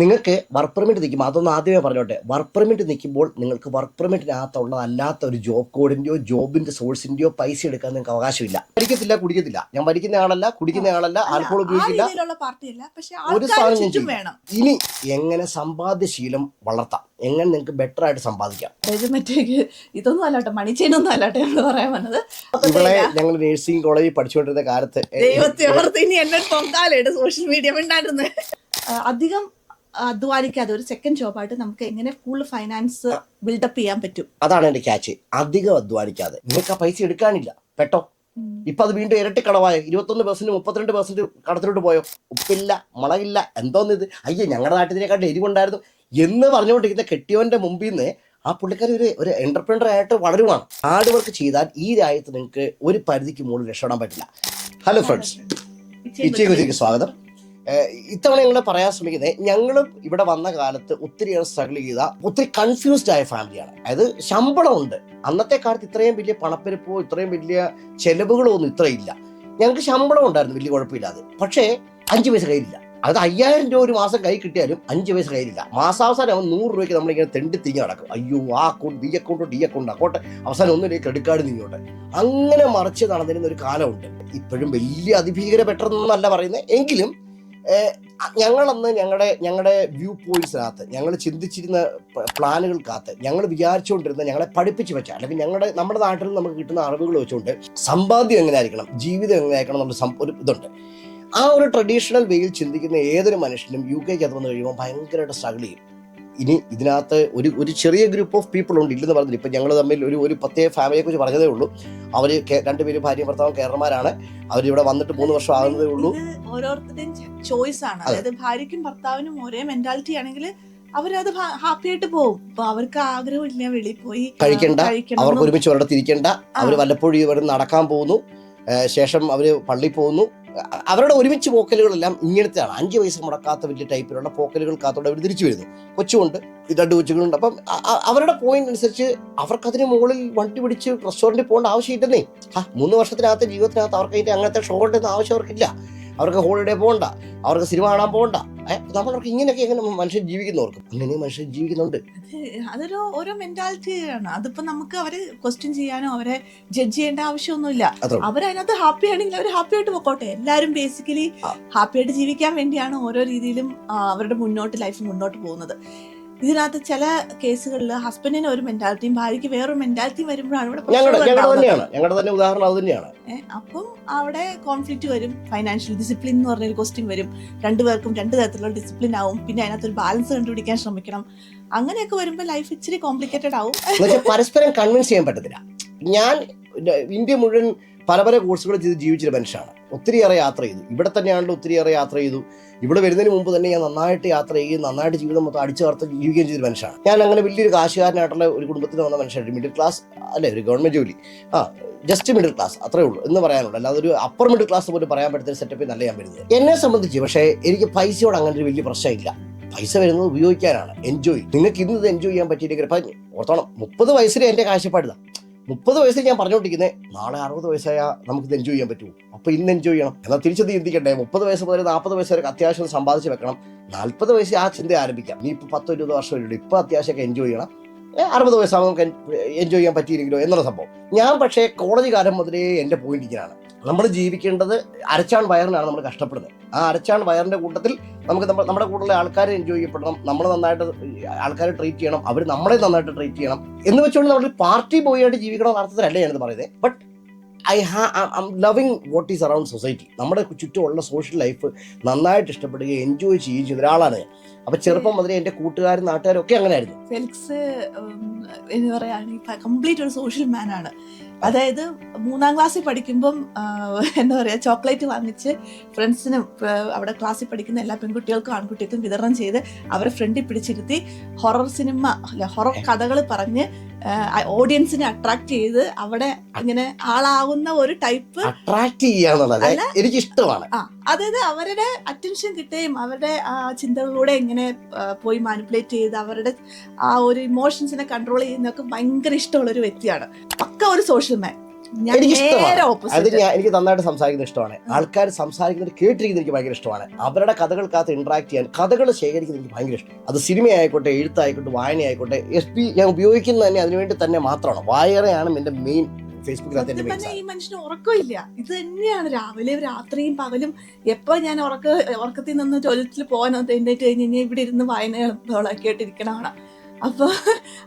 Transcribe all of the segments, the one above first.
നിങ്ങൾക്ക് work permit നിൽക്കുമ്പോൾ അതൊന്ന് ആദ്യമേ പറഞ്ഞോട്ടെ. വർക്ക് പെർമിറ്റ് നിൽക്കുമ്പോൾ നിങ്ങൾക്ക് വർക്ക് പെർമിറ്റിനകത്തുള്ള അല്ലാത്ത ഒരു ജോബ് കോഡിന്റെയോ ജോബിന്റെ സോഴ്സിന്റെയോ പൈസ എടുക്കാൻ നിങ്ങൾക്ക് അവകാശമില്ല. പഠിക്കത്തില്ല കുടിക്കത്തില്ല. ഞാൻ പഠിക്കുന്ന ആളല്ല കുടിക്കുന്ന ആളല്ല ആൽക്കോൾ ആ ഉപയോഗിക്കില്ല. ഒരു സാധനം ഇനി എങ്ങനെ സമ്പാദ്യശീലം വളർത്താം? എങ്ങനെ നിങ്ങൾക്ക് ബെറ്റർ ആയിട്ട് സമ്പാദിക്കാം? ഇതൊന്നും അല്ലാട്ടെ മണിച്ചേനൊന്നും അല്ലാട്ടെ എന്ന് പറയാൻ വന്നത്. ഇവളെ ഞങ്ങൾ നേഴ്സിംഗ് കോളേജിൽ പഠിച്ചുകൊണ്ടിരുന്ന കാലത്ത് ദൈവത്തെ ഓർത്ത് ഇനി എന്നെ പൊങ്കാലയുടെ സോഷ്യൽ മീഡിയ അധികം അധ്വാനിക്കാതെ ഒരു സെക്കൻഡ് ജോബായിട്ട് നമുക്ക് എങ്ങനെ ഫുൾ ഫൈനാൻസ് ബിൽഡപ്പ് ചെയ്യാൻ പറ്റും? അതാണ് എന്റെ ക്യാച്ച് അധികം അധ്വാനിക്കാതെ. നിങ്ങൾക്ക് ആ പൈസ എടുക്കാനില്ല. പെട്ടോ? ഇപ്പൊ അത് വീണ്ടും ഇരട്ടി കടവായോ ഇരുപത്തൊന്ന് പെർസെന്റ് മുപ്പത്തിരണ്ട് പെർസെന്റ് കടത്തിലോട്ട് പോയോ? ഉപ്പില്ല മുളകില്ല എന്തോന്ന് ഇത് അയ്യോ ഞങ്ങളുടെ നാട്ടിനെക്കാട്ടും എരിവുണ്ടായിരുന്നു. എന്ന് പറഞ്ഞുകൊണ്ടിരിക്കുന്ന കെട്ടിയോന്റെ മുമ്പിൽ നിന്ന് ആ പുള്ളിക്കാരി ഒരു ഒരു എന്റർപ്രണർ ആയിട്ട് വളരുവാണ്. ഹാർഡ് വർക്ക് ചെയ്താൽ ഈ രാജ്യത്ത് നിങ്ങൾക്ക് ഒരു പരിധിക്ക് മുകളിൽ രക്ഷപ്പെടാൻ പറ്റില്ല. ഹലോ ഫ്രണ്ട്സ് ഇച്ചി കുതിക്ക് സ്വാഗതം. ഇത്തവണ ഞങ്ങൾ പറയാൻ ശ്രമിക്കുന്നത് ഞങ്ങളും ഇവിടെ വന്ന കാലത്ത് ഒത്തിരിയേറെ സ്ട്രഗിൾ ചെയ്ത ഒത്തിരി കൺഫ്യൂസ്ഡ് ആയ ഫാമിലിയാണ് അതായത് ശമ്പളമുണ്ട്. അന്നത്തെ കാലത്ത് ഇത്രയും വലിയ പണപ്പെരുപ്പോ ഇത്രയും വലിയ ചെലവുകളോ ഒന്നും ഇത്രയില്ല ഞങ്ങൾക്ക് ശമ്പളം ഉണ്ടായിരുന്നു വലിയ കുഴപ്പമില്ലാതെ. പക്ഷേ അഞ്ച് പൈസ കയ്യിലില്ല. അത് അയ്യായിരം രൂപ ഒരു മാസം കൈ കിട്ടിയാലും അഞ്ച് പൈസ കയ്യിലില്ല. മാസാവസാനം അവൻ നൂറ് രൂപയ്ക്ക് നമ്മളിങ്ങനെ തെണ്ടി തിരിഞ്ഞ് നടക്കും. അയ്യോ ആ account B account D account account അവസാനം ഒന്നുമില്ല ക്രെഡിറ്റ് കാർഡ് നീങ്ങോട്ടെ അങ്ങനെ മറിച്ച് നടന്നിരുന്ന ഒരു കാലമുണ്ട്. ഇപ്പോഴും വലിയ അതിഭീകര പെട്ടെന്നല്ല പറയുന്നത് എങ്കിലും ഞങ്ങളന്ന് ഞങ്ങളുടെ ഞങ്ങളുടെ വ്യൂ പോയിന്റ്സിനകത്ത് ഞങ്ങൾ ചിന്തിച്ചിരുന്ന പ്ലാനുകൾക്കകത്ത് ഞങ്ങൾ വിചാരിച്ചുകൊണ്ടിരുന്ന ഞങ്ങളെ പഠിപ്പിച്ച് വെച്ച അല്ലെങ്കിൽ ഞങ്ങളുടെ നമ്മുടെ നാട്ടിൽ നമുക്ക് കിട്ടുന്ന അറിവുകൾ വെച്ചുകൊണ്ട് സമ്പാദ്യം എങ്ങനെ ആയിരിക്കണം ജീവിതം എങ്ങനെ ആയിരിക്കണം നമ്മുടെ ഒരു ഇതുണ്ട്. ആ ഒരു ട്രഡീഷണൽ വേയിൽ ചിന്തിക്കുന്ന ഏതൊരു മനുഷ്യനും യു കെക്ക് അത് വന്നു കഴിയുമ്പോൾ ഭയങ്കരമായിട്ട് സ്ട്രഗിൾ ചെയ്യും. ഇനി ഇതിനകത്ത് ഒരു ഒരു ചെറിയ ഗ്രൂപ്പ് ഓഫ് പീപ്പിൾ ഉണ്ട് ഇല്ലെന്ന് പറഞ്ഞില്ല. ഇപ്പം ഞങ്ങൾ തമ്മിൽ ഒരു ഒരു പ്രത്യേക ഫാമിലിയെക്കുറിച്ച് പറഞ്ഞതേ ഉള്ളൂ. അവർ രണ്ടുപേരും ഭാര്യയും ഭർത്താവും കേരളമാരാണ് അവരിവിടെ വന്നിട്ട് മൂന്ന് വർഷം ആകുന്നതേ ഉള്ളൂ. ഓരോരുത്തരുടെയും ചോയ്സ് ആണ്. അതായത് ഭാര്യയ്ക്കും ഭർത്താവിനും ഒരേ മെന്റാലിറ്റി ആണെങ്കിൽ അവരത് ഹാപ്പി ആയിട്ട് പോകും അപ്പൊ അവർക്ക് ആഗ്രഹമില്ല വെളിയിൽ പോയി കഴിക്കണ്ട, അവർക്ക് ഒരുമിച്ച് ഒരിടത്ത് തിരിക്കണ്ട അവർ വല്ലപ്പോഴും ഇവിടെ നടക്കാൻ പോകുന്നു. ശേഷം അവർ പള്ളി പോകുന്നു. അവരുടെ ഒരുമിച്ച് പോക്കലുകളെല്ലാം ഇങ്ങനത്തെയാണ്. അഞ്ച് പൈസ മുടക്കാത്ത വലിയ ടൈപ്പിലുള്ള പോക്കലുകൾക്കകത്തോടെ അവർ തിരിച്ചു വരുന്നു. കൊച്ചുകൊണ്ട് രണ്ട് കൊച്ചുകളുണ്ട് അപ്പം അവരുടെ പോയിന്റ് അനുസരിച്ച് അവർക്ക് അതിന് മുകളിൽ വണ്ടി പിടിച്ച് റെസ്റ്റോറന്റിൽ പോകേണ്ട ആവശ്യമില്ലെന്നേ ആ മൂന്ന് വർഷത്തിനകത്ത് ജീവിതത്തിനകത്ത് അവർക്ക് അതിന്റെ അങ്ങനത്തെ ഷോ ആവശ്യം അവർക്കില്ല. അവർക്ക് ഹോളിഡേ പോകണ്ട അവർക്ക് സിനിമ കാണാൻ പോകണ്ട നമ്മളവർക്ക് ഇങ്ങനെയൊക്കെ എങ്ങനെ മനുഷ്യൻ ജീവിക്കുന്നവർക്ക്? അങ്ങനെ മനുഷ്യൻ ജീവിക്കുന്നുണ്ട്. അതൊരു ഓരോ മെന്റാലിറ്റിയാണ് അതിപ്പോ നമുക്ക് അവരെ ക്വസ്റ്റ്യൻ ചെയ്യാനോ അവരെ ജഡ്ജ് ചെയ്യേണ്ട ആവശ്യമൊന്നുമില്ല. അവരതിനകത്ത് ഹാപ്പി ആണെങ്കിൽ അവർ ഹാപ്പി ആയിട്ട് പോക്കോട്ടെ. എല്ലാവരും ബേസിക്കലി ഹാപ്പി ആയിട്ട് ജീവിക്കാൻ വേണ്ടിയാണ് ഓരോ രീതിയിലും അവരുടെ മുന്നോട്ട് ലൈഫ് മുന്നോട്ട് പോകുന്നത്. ഇതിനകത്ത് ചില കേസുകളിൽ ഹസ്ബൻഡിന് ഒരു മെന്റാലിറ്റിയും ഭാര്യയ്ക്ക് വേറൊരു മെന്റാലിറ്റിയും വരുമ്പോഴാണ് ഇവിടെ ഉദാഹരണം അത് തന്നെയാണ്. അപ്പം അവിടെ കോൺഫ്ലിക്റ്റ് വരും ഫൈനാൻഷ്യൽ ഡിസിപ്ലിൻ എന്ന് പറഞ്ഞൊരു ക്വസ്റ്റ്യൻ വരും. രണ്ടുപേർക്കും രണ്ട് തരത്തിലുള്ള ഡിസിപ്ലിൻ ആവും. പിന്നെ അതിനകത്ത് ഒരു ബാലൻസ് കണ്ടുപിടിക്കാൻ ശ്രമിക്കണം. അങ്ങനെയൊക്കെ വരുമ്പോൾ ലൈഫ് ഇച്ചിരി കോംപ്ലിക്കേറ്റഡ് ആവും. പരസ്പരം കൺവിൻസ് ചെയ്യാൻ പറ്റത്തില്ല. ഞാൻ ഇന്ത്യ മുഴുവൻ പല പല കോഴ്സുകൾ ചെയ്ത് ജീവിച്ചൊരു മനുഷ്യനാണ്. ഒത്തിരിയേറെ യാത്ര ചെയ്തു. ഇവിടെ തന്നെയാണല്ലോ ഒത്തിരിയേറെ യാത്ര ചെയ്തു. ഇവിടെ വരുന്നതിന് മുമ്പ് തന്നെ ഞാൻ നന്നായിട്ട് യാത്ര ചെയ്യുകയും നന്നായിട്ട് ജീവിതം മൊത്തം അടിച്ചു ചേർത്ത് ജീവിക്കുകയും ചെയ്തൊരു മനുഷ്യനാണ്. ഞാൻ അങ്ങനെ വലിയൊരു കാശുകാരനായിട്ടുള്ള ഒരു കുടുംബത്തിൽ വന്ന മനുഷ്യനായിട്ട് മിഡിൽ ക്ലാസ് അല്ലേ ഒരു ഗവൺമെന്റ് ജോലി. ആ ജസ്റ്റ് മിഡിൽ ക്ലാസ് അത്രേ ഉള്ളൂ എന്ന് പറയാനുള്ളൂ. അല്ലാതെ ഒരു അപ്പർ മിഡിൽ ക്ലാസ് പോലും പറയാൻ പറ്റുന്ന സെറ്റപ്പ് നല്ല ഞാൻ വരുന്നത്. എന്നെ സംബന്ധിച്ച് പക്ഷേ എനിക്ക് പൈസയോട് അങ്ങനെ ഒരു വലിയ പ്രശ്നമില്ല. പൈസ വരുന്നത് ഉപയോഗിക്കാനാണ്. എൻജോയ് നിങ്ങൾക്ക് ഇന്നത് എൻജോയ് ചെയ്യാൻ പറ്റിയില്ലെങ്കിൽ ഓർത്തോണം മുപ്പത് വയസ്സിൽ എന്റെ കാഴ്ചപ്പാടില്ല മുപ്പത് വയസ്സിൽ ഞാൻ പറഞ്ഞുകൊണ്ടിരിക്കുന്നത് നാളെ അറുപത് വയസ്സായാൽ ഇത് എൻജോയ് ചെയ്യാൻ പറ്റുമോ അപ്പോൾ ഇന്ന് എൻജോയ് ചെയ്യണം. എന്നാൽ തിരിച്ചത് ചിന്തിക്കട്ടെ മുപ്പത് വയസ്സ് മുതൽ നാൽപ്പത് വയസ്സ് വരെ അത്യാവശ്യം സമ്പാദിച്ച് വെക്കണം. നാൽപ്പത് വയസ്സിൽ ആ ചിന്ത ആരംഭിക്കാം. നീ ഇപ്പോൾ പത്തോ ഇരുപത് വർഷം വരും ഇപ്പോൾ അത്യാവശ്യമൊക്കെ എൻജോയ് ചെയ്യണം. അറുപത് വയസ്സാകുമ്പോൾ നമുക്ക് എൻജോയ് ചെയ്യാൻ പറ്റിയില്ലെങ്കിലോ എന്നുള്ള സംഭവം. ഞാൻ പക്ഷേ കോളേജ് കാലം മുതലേ എന്റെ ഇങ്ങനെയാണ് നമ്മൾ ജീവിക്കേണ്ടത് അരച്ചാൺ വയറിനാണ് നമ്മൾ കഷ്ടപ്പെടുന്നത്. ആ അരച്ചാൺ വയറിന്റെ കൂട്ടത്തിൽ നമുക്ക് നമ്മൾ നമ്മുടെ കൂടെയുള്ള ആൾക്കാരെ എൻജോയ് ചെയ്യപ്പെടണം. നമ്മൾ നന്നായിട്ട് ആൾക്കാരെ ട്രീറ്റ് ചെയ്യണം. അവർ നമ്മളെ നന്നായിട്ട് ട്രീറ്റ് ചെയ്യണം എന്ന് വെച്ചുകൊണ്ട് നമ്മൾ പാർട്ടി ബോയ് ആയിട്ട് ജീവിക്കണം ഞാനത് ഞാനിത് പറയുന്നത്. ബട്ട് ഐ ഹാ I loving what is around society നമ്മുടെ ചുറ്റുമുള്ള സോഷ്യൽ ലൈഫ് നന്നായിട്ട് ഇഷ്ടപ്പെടുകയും എൻജോയ് ചെയ്യുകയും ചെയ്ത ഒരാളാണ് ഞാൻ. അപ്പൊ ചെറുപ്പം മുതലേ എന്റെ കൂട്ടുകാരും നാട്ടുകാരും ഒക്കെ അങ്ങനെയായിരുന്നു. ഫെലിക്സ് എന്ന് പറയുകയാണെങ്കിൽ കംപ്ലീറ്റ് ഒരു സോഷ്യൽ മാൻ ആണ്. അതായത് മൂന്നാം ക്ലാസ്സിൽ പഠിക്കുമ്പം എന്താ പറയുക ചോക്ലേറ്റ് വാങ്ങിച്ച് ഫ്രണ്ട്സിനും അവിടെ ക്ലാസ്സിൽ പഠിക്കുന്ന എല്ലാ പെൺകുട്ടികൾക്കും ആൺകുട്ടികൾക്കും വിതരണം ചെയ്ത് അവരെ ഫ്രണ്ടിൽ പിടിച്ചിരുത്തി ഹൊറർ സിനിമ അല്ല ഹൊറർ കഥകൾ പറഞ്ഞ് ഓഡിയൻസിനെ അട്രാക്ട് ചെയ്ത് അവിടെ ഇങ്ങനെ ആളാവുന്ന ഒരു ടൈപ്പ് അട്രാക്ട് ചെയ്യാന്നുള്ളത് എനിക്ക് ഇഷ്ടമാണ് അതായത് അവരുടെ അറ്റൻഷൻ കിട്ടുകയും അവരുടെ ആ ചിന്തകളിലൂടെ എങ്ങനെ പോയി മാനിപ്പുലേറ്റ് ചെയ്ത് അവരുടെ ആ ഒരു ഇമോഷൻസിനെ കൺട്രോൾ ചെയ്യുന്നതൊക്കെ ഭയങ്കര ഇഷ്ടമുള്ള ഒരു വ്യക്തിയാണ്. പക്ക ഒരു സോഷ്യൽ മാൻ എനിക്ക് ഇഷ്ടമാണ്. അത് ഞാൻ എനിക്ക് നന്നായിട്ട് സംസാരിക്കുന്നത് ഇഷ്ടമാണ്. ആൾക്കാർ സംസാരിക്കുന്നത് കേട്ടിരിക്കുന്നത് എനിക്ക് ഭയങ്കര ഇഷ്ടമാണ്. അവരുടെ കഥകൾക്കകത്ത് ഇന്ററാക്ട് ചെയ്യാൻ കഥകൾ ശേഖരിക്കുന്നത് എനിക്ക് ഭയങ്കര ഇഷ്ടം അത് സിനിമയായിക്കോട്ടെ എഴുത്തായിക്കോട്ടെ വായനയായിക്കോട്ടെ എസ് പി ഞാൻ ഉപയോഗിക്കുന്നത് തന്നെ അതിനുവേണ്ടി തന്നെ മാത്രമാണ്. വായനയാണ് എന്റെ മെയിൻ ഫേസ്ബുക്കിനകത്ത് ഈ മനുഷ്യന് ഉറക്കമില്ല. ഇത് തന്നെയാണ് രാവിലെയും രാത്രിയും പകലും. എപ്പോ ഞാൻ ഉറക്ക ഉറക്കത്തിൽ നിന്ന് ടോയ്ലറ്റിൽ പോകാനോ എഴുന്നേറ്റ് കഴിഞ്ഞ് കഴിഞ്ഞാൽ ഇവിടെ ഇരുന്ന് വായന കേട്ടിരിക്കണമാണ് അപ്പൊ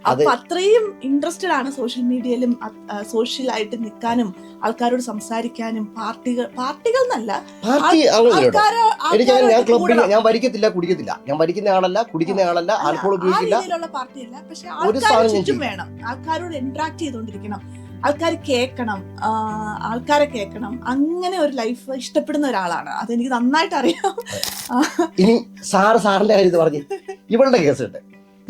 അപ്പൊ അത്രയും ഇൻട്രസ്റ്റഡ് ആണ് സോഷ്യൽ മീഡിയയിലും സോഷ്യലായിട്ട് നിൽക്കാനും ആൾക്കാരോട് സംസാരിക്കാനും പാർട്ടികൾ പാർട്ടികൾ എന്നല്ല. ഞാൻ വരിക്കത്തില്ല കുടിക്കത്തില്ല. ഞാൻ വരിക്കുന്ന ആളല്ല കുടിക്കുന്ന ആളല്ല ആൽക്കോൾ ഉപയോഗിക്കില്ല. പാർട്ടിയല്ല. പക്ഷെ ആൾക്കാർ ചുറ്റും വേണം. ആൾക്കാരോട് ഇന്ററാക്ട് ചെയ്തുകൊണ്ടിരിക്കണം ആൾക്കാർ കേൾക്കണം ആൾക്കാരെ കേൾക്കണം അങ്ങനെ ഒരു ലൈഫ് ഇഷ്ടപ്പെടുന്ന ഒരാളാണ്. അതെനിക്ക് നന്നായിട്ട് അറിയാം ഇനി സാറ് സാറിന്റെ കാര്യം പറഞ്ഞ്. ഇവളുടെ കേസ് ഉണ്ട്.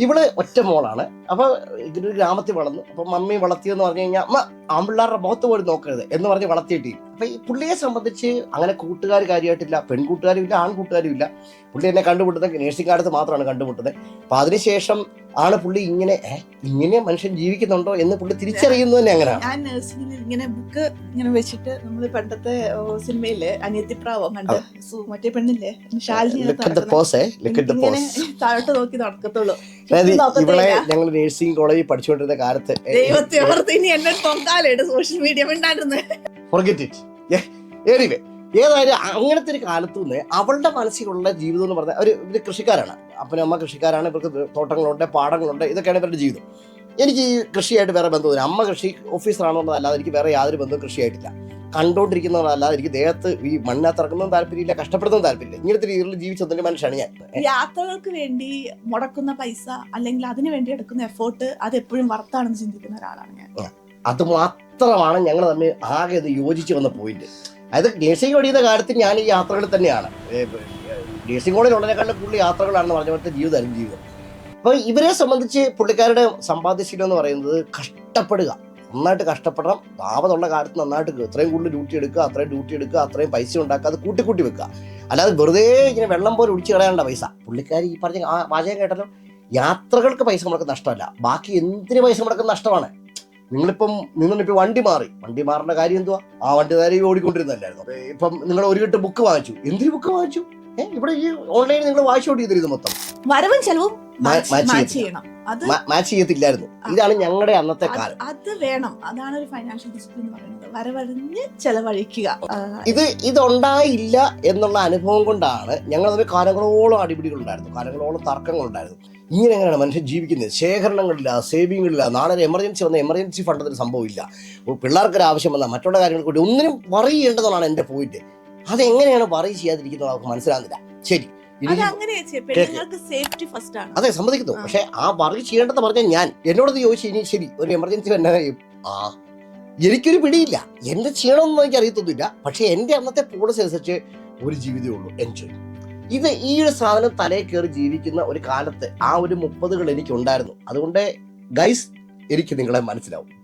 ഇവൾ ഒറ്റ മോളാണ്. അപ്പൊ ഇതൊരു ഗ്രാമത്തിൽ വളർന്നു. അപ്പൊ മമ്മി വളർത്തിയെന്ന് പറഞ്ഞു കഴിഞ്ഞാൽ അമ്മ ആമ്പിള്ളാരുടെ മുഖത്ത് പോലും നോക്കരുത് എന്ന് പറഞ്ഞ് വളർത്തിയിട്ട് അപ്പൊ ഈ പുള്ളിയെ സംബന്ധിച്ച് അങ്ങനെ കൂട്ടുകാർ കാര്യമായിട്ടില്ല പെൺകൂട്ടുകാരും ഇല്ല ആൺകൂട്ടുകാരും ഇല്ല പുള്ളി എന്നെ കണ്ടുമുട്ടുന്നത് നേഴ്സിംഗ് കാലത്ത് മാത്രമാണ് കണ്ടുമുട്ടുന്നത്. അപ്പൊ അതിനുശേഷം ആണ് പുള്ളി ഇങ്ങനെ ഇങ്ങനെ മനുഷ്യൻ ജീവിക്കുന്നുണ്ടോ എന്ന് പുള്ളി തിരിച്ചറിയുന്നത് തന്നെ അങ്ങനെയാണ് ഞാൻ നഴ്സിംഗിൽ ഇങ്ങനെ ബുക്ക് ഇങ്ങനെ വെച്ചിട്ട് നമ്മൾ പണ്ടത്തെ സിനിമയിൽ അനിയത്തിപ്രാവം കണ്ട് മറ്റേ പെണ്ണില്ലേ? പോസ് താഴോട്ട് നോക്കി നടക്കത്തുള്ളൂ. ഇവളെ ഞങ്ങൾ നഴ്സിംഗ് കോളേജിൽ പഠിച്ചുകൊണ്ടിരുന്ന കാലത്ത് ദൈവത്തെ ഓർത്ത് ഇനി എന്നെ പൊങ്കാലയുടെ സോഷ്യൽ മീഡിയ ഉണ്ടായിരുന്നത് ഏതായാലും അങ്ങനത്തെ ഒരു കാലത്തു നിന്ന് അവളുടെ മനസ്സിലുള്ള ജീവിതം എന്ന് പറഞ്ഞാൽ ഒരു കൃഷിക്കാരാണ് അപ്പനും അമ്മ കൃഷിക്കാരാണ് ഇവർക്ക് തോട്ടങ്ങളുണ്ട് പാടങ്ങളുണ്ട് ഇതൊക്കെയാണ് ഇവരുടെ ജീവിതം. എനിക്ക് ഈ കൃഷിയായിട്ട് വേറെ ബന്ധമില്ല അമ്മ കൃഷി ഓഫീസറാണെന്നുള്ളതല്ലാതെ എനിക്ക് വേറെ യാതൊരു ബന്ധവും കൃഷിയായിട്ടില്ല. കണ്ടോണ്ടിരിക്കുന്നതല്ലാതെ എനിക്ക് ദേഹത്ത് ഈ മണ്ണിനകത്ത് ഇറക്കുന്നതും താല്പര്യമില്ല കഷ്ടപ്പെടുന്നതും താല്പര്യമില്ല. ഇങ്ങനത്തെ രീതിയിൽ ജീവിച്ചതിന്റെ മനുഷ്യനാണ് ഞാൻ. യാത്രകൾക്ക് വേണ്ടി മുടക്കുന്ന പൈസ അല്ലെങ്കിൽ അതിനു വേണ്ടി എടുക്കുന്ന എഫേർട്ട് അത് എപ്പോഴും വർത്താണെന്ന് ചിന്തിക്കുന്ന ഒരാളാണ് ഞാൻ. അത് മാത്രമാണ് ഞങ്ങൾ തമ്മിൽ ആകെ ഇത് യോജിച്ച് വന്ന പോയിന്റ് അതായത് നേഴ്സിംഗ് പഠിക്കുന്ന കാര്യത്തിൽ ഞാൻ ഈ യാത്രകളിൽ തന്നെയാണ്. നേഴ്സിംഗ് കോളേജ് ഉള്ളതിനേക്കാളും പുള്ളി യാത്രകളാണെന്ന് പറഞ്ഞ പോലത്തെ ജീവിതമായിരുന്നു ജീവിതം അപ്പോൾ ഇവരെ സംബന്ധിച്ച് പുള്ളിക്കാരുടെ സമ്പാദ്യശീലം എന്ന് പറയുന്നത് കഷ്ടപ്പെടുക. നന്നായിട്ട് കഷ്ടപ്പെടണം. പാവതുള്ള കാലത്ത് നന്നായിട്ട് ഇത്രയും കൂടുതൽ ഡ്യൂട്ടി എടുക്കുക അത്രയും ഡ്യൂട്ടി എടുക്കുക അത്രയും പൈസ ഉണ്ടാക്കുക അത് കൂട്ടി കൂട്ടി വെക്കുക. അല്ലാതെ വെറുതെ ഇങ്ങനെ വെള്ളം പോലെ ഒഴിച്ചു കളയാനുള്ള പൈസ. പുള്ളിക്കാരി ഈ പറഞ്ഞ ആ വാചകം കേട്ടല്ലോ. യാത്രകൾക്ക് പൈസ മുടക്കം നഷ്ടമല്ല. ബാക്കി എന്തിന് പൈസ മുടക്കം നഷ്ടമാണ്? നിങ്ങളിപ്പം നിന്നിപ്പോൾ വണ്ടി മാറി. വണ്ടി മാറേണ്ട കാര്യം എന്തുവാ? ആ വണ്ടി നേരെ ഓടിക്കൊണ്ടിരുന്നല്ലായിരുന്നു ഇപ്പം നിങ്ങൾ ഒരു കെട്ട് ബുക്ക് വാങ്ങിച്ചു. എന്തിന് ബുക്ക് വാങ്ങിച്ചു? ഇവിടെ ഈ ഓൺലൈനിൽ നിങ്ങൾ വായിച്ചോട്ട് ചെയ്തിരുന്നു മൊത്തം? വരവും ചെലവും മാച്ച് ചെയ്യണം. മാച്ച് ചെയ്യത്തില്ലായിരുന്നു. ഇതാണ് ഞങ്ങളുടെ അന്നത്തെ കാലം. അത് വേണം. അതാണ് ഒരു ഫൈനാൻഷ്യൽ ഡിസിപ്ലിൻ എന്ന് പറയുന്നത്. വരവഴിഞ്ഞ് ചെലവഴിക്കുക. ഇത് ഇതുണ്ടായില്ല എന്നുള്ള അനുഭവം കൊണ്ടാണ് ഞങ്ങൾ തമ്മിൽ കാലങ്ങളോളം അടിപിടികളുണ്ടായിരുന്നു. കാലങ്ങളോളം തർക്കങ്ങളുണ്ടായിരുന്നു. ഇങ്ങനെ എങ്ങനെയാണ് മനുഷ്യൻ ജീവിക്കുന്നത്? ശേഖരണങ്ങളില്ല സേവിങ്ങുകളില്ല നാളെ ഒരു എമർജൻസി വന്ന എമർജൻസി ഫണ്ട് സംഭവം സംഭവമില്ല പിള്ളേർക്ക് പിള്ളേർക്കൊരു ആവശ്യം വന്നാൽ മറ്റുള്ള കാര്യങ്ങൾക്ക് വേണ്ടി ഒന്നിനും പറയേണ്ടതാണ് എന്റെ പോയിന്റ് അതെങ്ങനെയാണ് വറി ചെയ്യാതിരിക്കുന്നത് അവർക്ക് മനസ്സിലാകുന്നില്ല. ശരി അത് സമ്മതിക്കുന്നു. പക്ഷെ ആ വറി ചെയ്യേണ്ടത് പറഞ്ഞ ഞാൻ. എന്നോട് ചോദിച്ചു ഇനി ശരി ഒരു എമർജൻസി വന്നാൽ ആ എനിക്കൊരു പിടിയില്ല. എന്ത് ചെയ്യണമെന്ന് എനിക്ക് അറിയത്തൊന്നുമില്ല. പക്ഷെ എന്റെ അന്നത്തെ പോളിസി അനുസരിച്ച് ഒരു ജീവിതമേ ഉള്ളൂ. എൻജോയ്. ഇത് ഈ ഒരു സാധനം തലയിൽ കയറി ജീവിക്കുന്ന ഒരു കാലത്ത് ആ ഒരു മുപ്പതുകൾ എനിക്ക് ഉണ്ടായിരുന്നു അതുകൊണ്ട് ഗൈസ് എനിക്ക് നിങ്ങളെ മനസ്സിലാവും.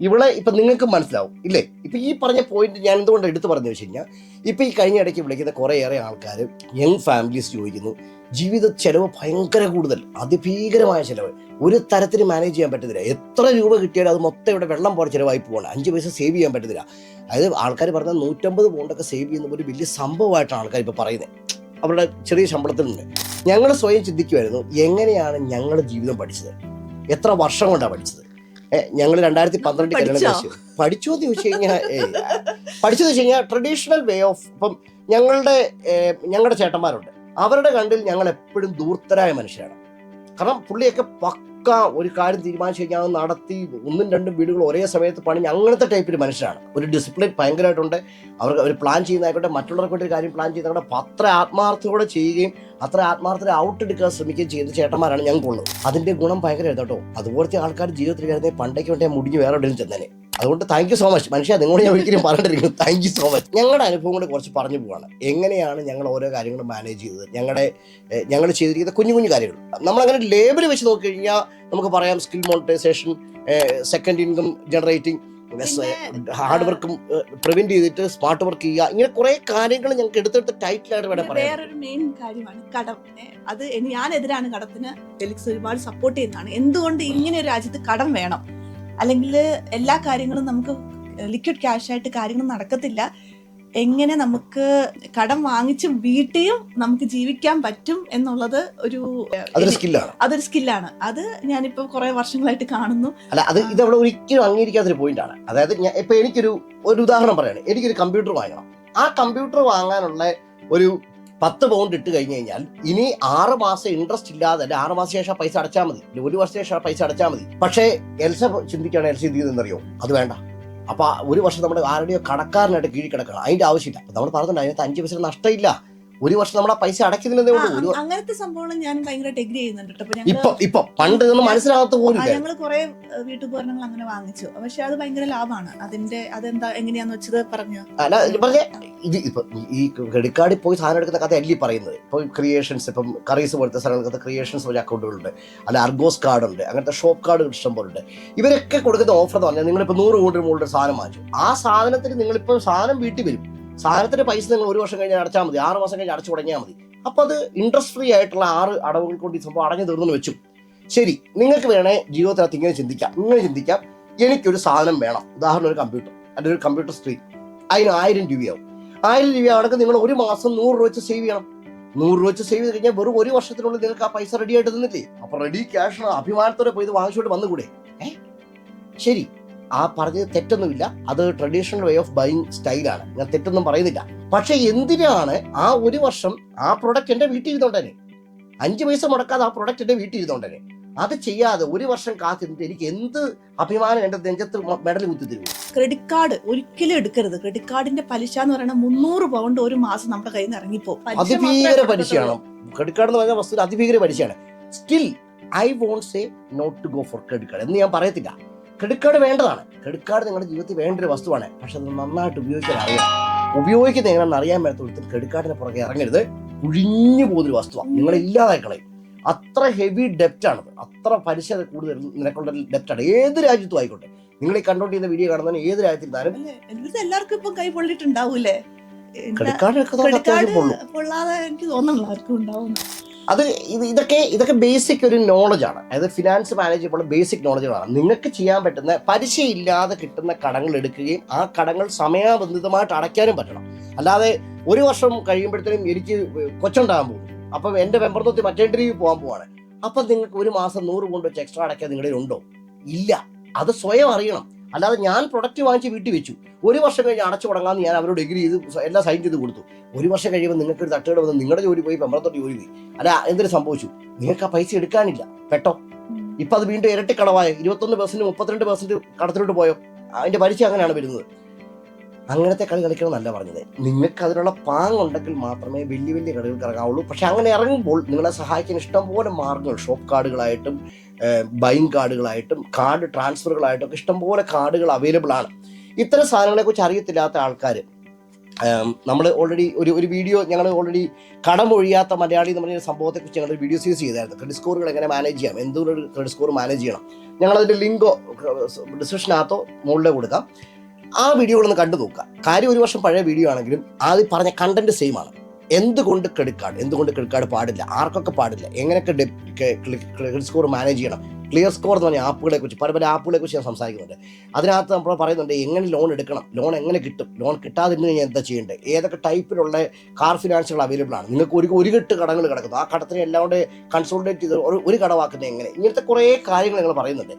ഇവിടെ ഇപ്പൊ നിങ്ങൾക്ക് മനസ്സിലാവും ഇല്ലേ? ഇപ്പൊ ഈ പറഞ്ഞ പോയിന്റ് ഞാൻ എന്തുകൊണ്ട് എടുത്തു പറഞ്ഞു വെച്ച് കഴിഞ്ഞാൽ ഇപ്പൊ ഈ കഴിഞ്ഞ ഇടയ്ക്ക് വിളിക്കുന്ന കുറേയേറെ ആൾക്കാർ യങ് ഫാമിലീസ് ചോദിക്കുന്നു ജീവിത ചെലവ് ഭയങ്കര കൂടുതൽ അതിഭീകരമായ ചെലവ്. ഒരു തരത്തിൽ മാനേജ് ചെയ്യാൻ പറ്റത്തില്ല. എത്ര രൂപ കിട്ടിയാലും അത് മൊത്തം ഇവിടെ വെള്ളം പോലെ ചിലവായി പോകണം അഞ്ച് പൈസ സേവ് ചെയ്യാൻ പറ്റത്തില്ല. അതായത് ആൾക്കാർ പറഞ്ഞാൽ നൂറ്റമ്പത് പോണ്ടൊക്കെ സേവ് ചെയ്യുന്ന ഒരു വലിയ സംഭവമായിട്ടാണ് ആൾക്കാർ ഇപ്പോൾ പറയുന്നത് അവരുടെ ചെറിയ ശമ്പളത്തിൽ നിന്ന് ഞങ്ങൾ സ്വയം ചിന്തിക്കുമായിരുന്നു എങ്ങനെയാണ് ഞങ്ങളുടെ ജീവിതം പഠിച്ചത്? എത്ര വർഷം കൊണ്ടാണ് പഠിച്ചത്? ഞങ്ങൾ രണ്ടായിരത്തി പന്ത്രണ്ട് കല്യാണം? കഴിച്ചു. പഠിച്ചോ എന്ന് ചോദിച്ചു കഴിഞ്ഞാൽ പഠിച്ചതെന്ന് വെച്ച് കഴിഞ്ഞാൽ ട്രഡീഷണൽ വേ ഓഫ് ഇപ്പം ഞങ്ങളുടെ ഞങ്ങളുടെ ചേട്ടന്മാരുണ്ട്. അവരുടെ കണ്ടിൽ ഞങ്ങൾ എപ്പോഴും ദൂർത്തരായ മനുഷ്യരാണ്. കാരണം പുള്ളിയൊക്കെ പക്ക ഒരു കാര്യം തീരുമാനിച്ചു കഴിഞ്ഞാൽ നടത്തി ഒന്നും രണ്ടും വീടുകൾ ഒരേ സമയത്ത് പണി അങ്ങനത്തെ ടൈപ്പിൽ മനുഷ്യരാണ്. ഒരു ഡിസിപ്ലിൻ ഭയങ്കരമായിട്ടുണ്ട്. അവർക്ക് അവർ പ്ലാൻ ചെയ്യുന്നതായിക്കോട്ടെ മറ്റുള്ളവർക്ക് വേണ്ടി ഒരു കാര്യം പ്ലാൻ ചെയ്യുന്നതായിക്കോട്ടെ പത്ര ആത്മാർത്ഥത്തോടെ ചെയ്യുകയും അത്ര ആത്മാർത്ഥത ഔട്ട് എടുക്കാൻ ശ്രമിക്കുകയും ചെയ്യുന്ന ചേട്ടന്മാരാണ് ഞങ്ങൾക്കുള്ളത് അതിന്റെ ഗുണം ഭയങ്കര എഴുതാട്ടോ അതുപോലത്തെ ആൾക്കാർ ജീവിതത്തിൽ കരുതി പണ്ടേക്ക് വേണ്ടി മുടിഞ്ഞ് വേറെ എവിടെയും ചെന്നേനെ അതുകൊണ്ട് താങ്ക് യു സോ മച്ച് മനുഷ്യ നിങ്ങളോട് ഞാൻ ഒരിക്കലും പറഞ്ഞിരിക്കുന്നു താങ്ക് യു സോ മച്ച് ഞങ്ങളുടെ അനുഭവം കൂടെ കുറച്ച് പറഞ്ഞു പോവാണ്. എങ്ങനെയാണ് ഞങ്ങൾ ഓരോ കാര്യങ്ങളും മാനേജ് ചെയ്തത്? ഞങ്ങളുടെ ഞങ്ങൾ ചെയ്തിരിക്കുന്ന കുഞ്ഞു കുഞ്ഞു കാര്യങ്ങൾ. നമ്മൾ അങ്ങനെ ലേബൽ വെച്ച് നോക്കി കഴിഞ്ഞാൽ നമുക്ക് പറയാം skill monetisation second income generating hard വർക്കും പ്രിവെന്റ് ചെയ്തിട്ട് സ്മാർട്ട് വർക്ക് ചെയ്യുക. ഇങ്ങനെ കുറെ കാര്യങ്ങൾ ഞങ്ങൾക്ക് എടുത്തെടുത്ത് ടൈറ്റിലായിട്ട് വേണം വേറൊരു മെയിൻ കാര്യമാണ് കടം. അത് ഞാൻ എതിരാണ് കടത്തിന്. ഫെലിക്സ് ഒരുപാട് സപ്പോർട്ട് ചെയ്യുന്നതാണ്. എന്തുകൊണ്ട് ഇങ്ങനെ ഒരു രാജ്യത്ത് കടം വേണം? അല്ലെങ്കിൽ എല്ലാ കാര്യങ്ങളും നമുക്ക് ലിക്വിഡ് ക്യാഷ് ആയിട്ട് കാര്യങ്ങൾ നടക്കത്തില്ല. എങ്ങനെ നമുക്ക് കടം വാങ്ങിച്ച് വീട്ടിയും നമുക്ക് ജീവിക്കാൻ പറ്റും എന്നുള്ളത് ഒരു അതൊരു സ്കില്ലാണ് അതൊരു സ്കില്ലാണ് അത് ഞാനിപ്പോ കുറെ വർഷങ്ങളായിട്ട് കാണുന്നു. അല്ല അത് ഇതവിടെ ഒരിക്കലും അംഗീകരിക്കാത്തൊരു പോയിന്റാണ് അതായത് ഞാൻ ഇപ്പൊ എനിക്കൊരു ഒരു ഉദാഹരണം പറയാണ്. എനിക്കൊരു കമ്പ്യൂട്ടർ വാങ്ങണം. ആ കമ്പ്യൂട്ടർ വാങ്ങാനുള്ള ഒരു പത്ത് പൗണ്ട് ഇട്ട് കഴിഞ്ഞ് കഴിഞ്ഞാൽ ഇനി ആറ് മാസം ഇൻട്രസ്റ്റ് ഇല്ലാതെ അല്ലെ ആറ് മാസം ശേഷം പൈസ അടച്ചാൽ മതി. ഒരു വർഷം ശേഷം പൈസ അടച്ചാൽ മതി. പക്ഷേ എൽസ ചിന്തിക്കുകയാണ് എൽസ എന്ത് ചെയ്യുന്നറിയോ അത് വേണ്ട. അപ്പൊ ഒരു വർഷം നമ്മുടെ ആരുടെയോ കടക്കാരനായിട്ട് കീഴിൽ കിടക്കണം. അതിന്റെ ആവശ്യമില്ല. നമ്മൾ പറഞ്ഞിട്ടുണ്ട് അതിനകത്ത് അഞ്ച് പൈസ നഷ്ടമില്ല. ഒരു വർഷം നമ്മൾ ആ പൈസ അടയ്ക്കുന്നില്ലെന്നേ ആ, ഉള്ളൂ. അങ്ങനത്തെ സംഭവങ്ങൾ ഞാൻ ഭയങ്കരമായിട്ട് എഗ്രി ചെയ്യുന്നുണ്ട് ഇപ്പൊ ഇപ്പൊ പണ്ട് ഇതൊന്നും മനസ്സിലാകാത്ത പോലും ഞങ്ങൾ കുറെ വീട്ടുപകരണങ്ങൾ അങ്ങനെ വാങ്ങിച്ചു. പക്ഷെ അത് ഭയങ്കര ലാഭമാണ് അതിന്റെ അതെന്താ എങ്ങനെയാന്ന് വെച്ചത് പറഞ്ഞു? അല്ല പക്ഷേ പറഞ്ഞ ഇത് ഇപ്പൊ ഈ ക്രെഡിറ്റ് കാർഡിൽ പോയി സാധനം എടുക്കുന്ന കഥ അല്ലി പറയുന്നത്. ഇപ്പൊ ക്രിയേഷൻസ് ഇപ്പം കറീസ് പോലത്തെ സ്ഥലങ്ങൾക്ക് ക്രിയേഷൻസ് പോലെ അക്കൗണ്ടുകളുണ്ട് അല്ല അർഗോസ് കാർഡ് ഉണ്ട്. അങ്ങനത്തെ ഷോപ്പ് കാർഡ് ഇഷ്ടം പോലെ ഉണ്ട് ഇവരൊക്കെ കൊടുക്കുന്ന ഓഫർ എന്ന് പറഞ്ഞാൽ നിങ്ങളിപ്പോൾ നൂറ് കോടി മുകളിൽ സാധനം വാങ്ങിച്ചു. ആ സാധനത്തിന് നിങ്ങളിപ്പോൾ സാധനം വീട്ടിൽ വരും. സാധനത്തിന്റെ പൈസ നിങ്ങൾ ഒരു വർഷം കഴിഞ്ഞ് അടച്ചാൽ മതി ആറ് മാസം കഴിഞ്ഞ് അടച്ചു തുടങ്ങിയാൽ മതി. അപ്പൊ അത് ഇൻട്രസ്റ്റ് ഫ്രീ ആയിട്ടുള്ള ആറ് അടവുകൾ കൊണ്ട് ഈ സംഭവം അടഞ്ഞു തീർന്നു വെച്ചു. ശരി നിങ്ങൾക്ക് വേണേ ജീവിതത്തിനകത്ത് ഇങ്ങനെ ചിന്തിക്കാം ഇങ്ങനെ ചിന്തിക്കാം. എനിക്കൊരു സാധനം വേണം. ഉദാഹരണം ഒരു കമ്പ്യൂട്ടർ അല്ലെങ്കിൽ ഒരു കമ്പ്യൂട്ടർ സ്ക്രീൻ അതിന് ആയിരം രൂപയാവും. ആയിരം രൂപ രൂപയാണെങ്കിൽ നിങ്ങൾ ഒരു മാസം നൂറ് രൂപ വെച്ച് സേവ് ചെയ്യണം. നൂറ് രൂപ വെച്ച് സേവ് ചെയ്ത് കഴിഞ്ഞാൽ വെറും ഒരു വർഷത്തിനുള്ളിൽ നിങ്ങൾക്ക് ആ പൈസ റെഡി ആയിട്ട് തന്നില്ലേ? അപ്പൊ റെഡി ക്യാഷ് അഭിമാനത്തോടെ പോയി ഇത് വാങ്ങിച്ചുകൊണ്ട് വന്നുകൂടെ? ശരി ആ പറഞ്ഞത് തെറ്റൊന്നുമില്ല. അത് ട്രഡീഷണൽ വേ ഓഫ് ബൈങ് സ്റ്റൈലാണ് ഞാൻ തെറ്റൊന്നും പറയുന്നില്ല. പക്ഷെ എന്തിനാണ് ആ ഒരു വർഷം ആ പ്രൊഡക്റ്റ് എന്റെ വീട്ടിൽ ഇരുന്നോണ്ടനെ അഞ്ച് പൈസ മുടക്കാതെ ആ പ്രൊഡക്റ്റ് എന്റെ വീട്ടിൽ ഇരുന്നോണ്ടനെ അത് ചെയ്യാതെ ഒരു വർഷം കാത്തിരുന്നിട്ട് എനിക്ക് എന്ത് അഭിമാനം എന്റെ നെഞ്ചത്ത് മെഡൽ കുത്തി തരും ക്രെഡിറ്റ് കാർഡ് ഒരിക്കലും എടുക്കരുത്. ക്രെഡിറ്റ് കാർഡിന്റെ പലിശ എന്ന് പറയുന്നത് മുന്നൂറ് പൗണ്ട് ഒരു മാസം നമ്മുടെ കയ്യിൽ നിന്ന് ഇറങ്ങിപ്പോ. അതിഭീകര പലിശയാണ്. ക്രെഡിറ്റ് കാർഡ് എന്ന് പറഞ്ഞ വസ്തു അതിഭീകര പലിശയാണ്. Still I won't say not to go for credit card എന്ന് ഞാൻ പറയത്തില്ല. ക്രെഡിറ്റ് കാർഡ് വേണ്ടതാണ്. ക്രെഡിറ്റ് കാർഡ് നിങ്ങളുടെ ജീവിതത്തിൽ വേണ്ട ഒരു വസ്തുവാണ്. പക്ഷെ അത് നന്നായിട്ട് ഉപയോഗിക്കാൻ അറിയാം ഉപയോഗിക്കുന്ന എങ്ങനെയാണെന്ന് അറിയാൻ മേലത്തൊരുത്തിൽ ക്രെഡിറ്റ് കാർഡിന്റെ പുറകെ ഇറങ്ങരുത്. കുഴിഞ്ഞു പോകുന്നൊരു വസ്തുവാണ് നിങ്ങൾ ഇല്ലാതായി കളയും അത്ര ഹെവി ഡെപ്റ്റ് ആണത്. അത്ര പലിശ കൂടുതൽ നിനക്കുള്ള ആണ്. ഏത് രാജ്യത്തും ആയിക്കോട്ടെ. നിങ്ങൾ ഈ കണ്ടോണ്ടിരുന്ന വീഡിയോ കാണുന്നതിന് ഏത് രാജ്യത്തിൽ താരം എല്ലാവർക്കും ഇപ്പം കൈ പൊള്ളിട്ടുണ്ടാവൂലേ ക്രെഡിറ്റ് കാർഡ് പൊള്ളാതെ എനിക്ക് തോന്നുന്നു ആർക്കും ഉണ്ടാവും അത് ഇത് ഇതൊക്കെ ഇതൊക്കെ ബേസിക് ഒരു നോളജാണ് അതായത് ഫിനാൻസ് മാനേജ് ചെയ്യുമ്പോൾ ബേസിക് നോളജുകളാണ് നിങ്ങൾക്ക് ചെയ്യാൻ പറ്റുന്ന പലിശയില്ലാതെ കിട്ടുന്ന കടങ്ങൾ എടുക്കുകയും ആ കടങ്ങൾ സമയബന്ധിതമായിട്ട് അടയ്ക്കാനും പറ്റണം. അല്ലാതെ ഒരു വർഷം കഴിയുമ്പോഴത്തേനും എനിക്ക് കൊച്ചുണ്ടാകാൻ പോകും. അപ്പം എന്റെ മെമ്പർന്നൊത്തി മറ്റേ ഇന്റർവ്യൂ പോകാൻ പോവാണ്. അപ്പം നിങ്ങൾക്ക് ഒരു മാസം നൂറ് കൊണ്ട് വെച്ച് എക്സ്ട്രാ അടയ്ക്കാൻ നിങ്ങളുടെ ഉണ്ടോ ഇല്ല. അത് സ്വയം അറിയണം. അല്ലാതെ ഞാൻ പ്രൊഡക്റ്റ് വാങ്ങിച്ച് വീട്ടിൽ വെച്ചു. ഒരു വർഷം കഴിഞ്ഞ് അടച്ചു തുടങ്ങാമെന്ന് ഞാൻ അവരോട് എഗ്രി ചെയ്ത് എല്ലാം സൈൻ ചെയ്ത് കൊടുത്തു. ഒരു വർഷം കഴിയുമ്പോൾ നിങ്ങൾക്ക് ഒരു തട്ടുകട വന്ന് നിങ്ങളുടെ ജോലി പോയി പെമ്പറത്തോട്ട് ജോലി പോയി. അല്ല എന്തിനു സംഭവിച്ചു? നിങ്ങൾക്ക് ആ പൈസ എടുക്കാനില്ല. പെട്ടോ? ഇപ്പൊ അത് വീണ്ടും ഇരട്ടി കടവായോ ഇരുപത്തൊന്ന് പെർസെന്റ് മുപ്പത്തിരണ്ട് പെർസെന്റ് കടത്തിലോട്ട് പോയോ? അതിന്റെ പലിശ അങ്ങനെയാണ് വരുന്നത്. അങ്ങനത്തെ കളി കളിക്കണമെന്നല്ല പറഞ്ഞത്. നിങ്ങൾക്ക് അതിനുള്ള പാങ്ങുണ്ടെങ്കിൽ മാത്രമേ വലിയ വലിയ കളികൾക്ക് ഇറങ്ങാവുള്ളൂ പക്ഷെ അങ്ങനെ ഇറങ്ങുമ്പോൾ നിങ്ങളെ സഹായിക്കാൻ ഇഷ്ടംപോലെ മാർഗങ്ങൾ. ഷോപ്പ് കാർഡുകളായിട്ടും ബൈങ് കാർഡുകളായിട്ടും കാർഡ് ട്രാൻസ്ഫറുകളായിട്ടും ഒക്കെ ഇഷ്ടംപോലെ കാർഡുകൾ അവൈലബിൾ ആണ്. ഇത്തരം സാധനങ്ങളെക്കുറിച്ച് അറിയത്തില്ലാത്ത ആൾക്കാർ നമ്മൾ ഓൾറെഡി ഒരു ഒരു വീഡിയോ ഞങ്ങൾ ഓൾറെഡി കടമൊഴിയാത്ത മലയാളി എന്ന് പറഞ്ഞ സംഭവത്തെക്കുറിച്ച് ഞങ്ങൾ വീഡിയോ സീരീസ് ചെയ്തായിരുന്നു. ക്രെഡിറ്റ് സ്കോറുകൾ എങ്ങനെ മാനേജ് ചെയ്യാം? എന്തുകൊണ്ട് ക്രെഡിറ്റ് സ്കോർ മാനേജ് ചെയ്യണം? ഞങ്ങളതിന്റെ ലിങ്കോ ഡിസ്ക്രിപ്ഷനകത്തോ മുകളിലേ കൊടുക്കാം. ആ വീഡിയോകളൊന്ന് കണ്ടു നോക്കുക. കാര്യം ഒരു വർഷം പഴയ വീഡിയോ ആണെങ്കിലും ആദ്യം പറഞ്ഞ കണ്ടന്റ് സെയിം ആണ്. എന്തുകൊണ്ട് ക്രെഡിറ്റ് കാർഡ് എന്തുകൊണ്ട് ക്രെഡിറ്റ് കാർഡ് പാടില്ല? ആർക്കൊക്കെ പാടില്ല? എങ്ങനെയൊക്കെ ക്രെഡിറ്റ് സ്കോർ മാനേജ് ചെയ്യണം? ക്ലിയർ സ്കോർ എന്ന് പറഞ്ഞ ആപ്പുകളെ കുറിച്ച് പല പല ആപ്പുകളെ കുറിച്ച് ഞാൻ സംസാരിക്കുന്നുണ്ട്. അതിനകത്ത് നമ്മൾ പറയുന്നുണ്ട് എങ്ങനെ ലോൺ എടുക്കണം? ലോൺ എങ്ങനെ കിട്ടും? ലോൺ കിട്ടാതിരുന്ന് കഴിഞ്ഞാൽ എന്താ ചെയ്യേണ്ടത് ഏതൊക്കെ ടൈപ്പിലുള്ള കാർ ഫിനാൻസുകൾ അവൈലബിൾ ആണ്. നിങ്ങൾക്ക് ഒരു ഒരു കെട്ട് കടങ്ങൾ കിടക്കുന്നു. ആ കടത്തിനെ എല്ലാം കൂടെ കൺസോൾട്ടേറ്റ് ചെയ്ത് ഒരു കടവാക്കുന്നത് എങ്ങനെ? ഇങ്ങനത്തെ കുറേ കാര്യങ്ങൾ നിങ്ങൾ പറയുന്നുണ്ട്.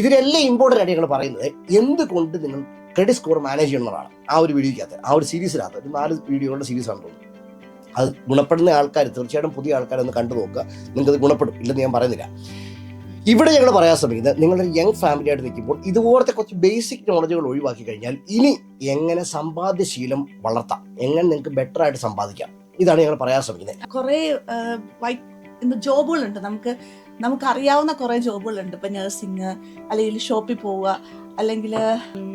ഇതിലെല്ലാം ഇമ്പോർട്ടന്റ് ആയിട്ട് ഞങ്ങൾ പറയുന്നത് എന്തുകൊണ്ട് നിങ്ങൾ ക്രെഡിറ്റ് സ്കോർ മാനേജ് ചെയ്യുന്നതാണ് ആ ഒരു വീഡിയോക്കകത്ത് ആ ഒരു സീരീസിനകത്ത് ഒരു നാല് വീഡിയോകളുടെ സീരീസ് ആണ് തോന്നുന്നു അത് ഗുണപ്പെടുന്ന ആൾക്കാർ തീർച്ചയായിട്ടും പുതിയ ആൾക്കാരെ ഒന്ന് കണ്ടു നോക്കുക. നിങ്ങൾക്ക് അത് ഗുണപ്പെടും. ഇല്ലെന്ന് ഞാൻ പറയുന്നില്ല. ഇവിടെ ഞങ്ങൾ പറയാൻ ശ്രമിക്കുന്നത് നിങ്ങളൊരു യങ് ഫാമിലി ആയിട്ട് നിൽക്കുമ്പോൾ ഇതുപോലത്തെ കുറച്ച് ബേസിക് നോളജുകൾ ഒഴിവാക്കി കഴിഞ്ഞാൽ ഇനി എങ്ങനെ സമ്പാദ്യശീലം വളർത്താം? എങ്ങനെ നിങ്ങൾക്ക് ബെറ്റർ ആയിട്ട് സമ്പാദിക്കാം? ഇതാണ് ഞങ്ങൾ പറയാൻ ശ്രമിക്കുന്നത്. കുറെ ജോബുകളുണ്ട്. നമുക്ക് നമുക്ക് അറിയാവുന്ന കുറെ ജോബുകളുണ്ട്. ഇപ്പൊ നഴ്സിംഗ് അല്ലെങ്കിൽ ഷോപ്പിൽ പോവുക അല്ലെങ്കിൽ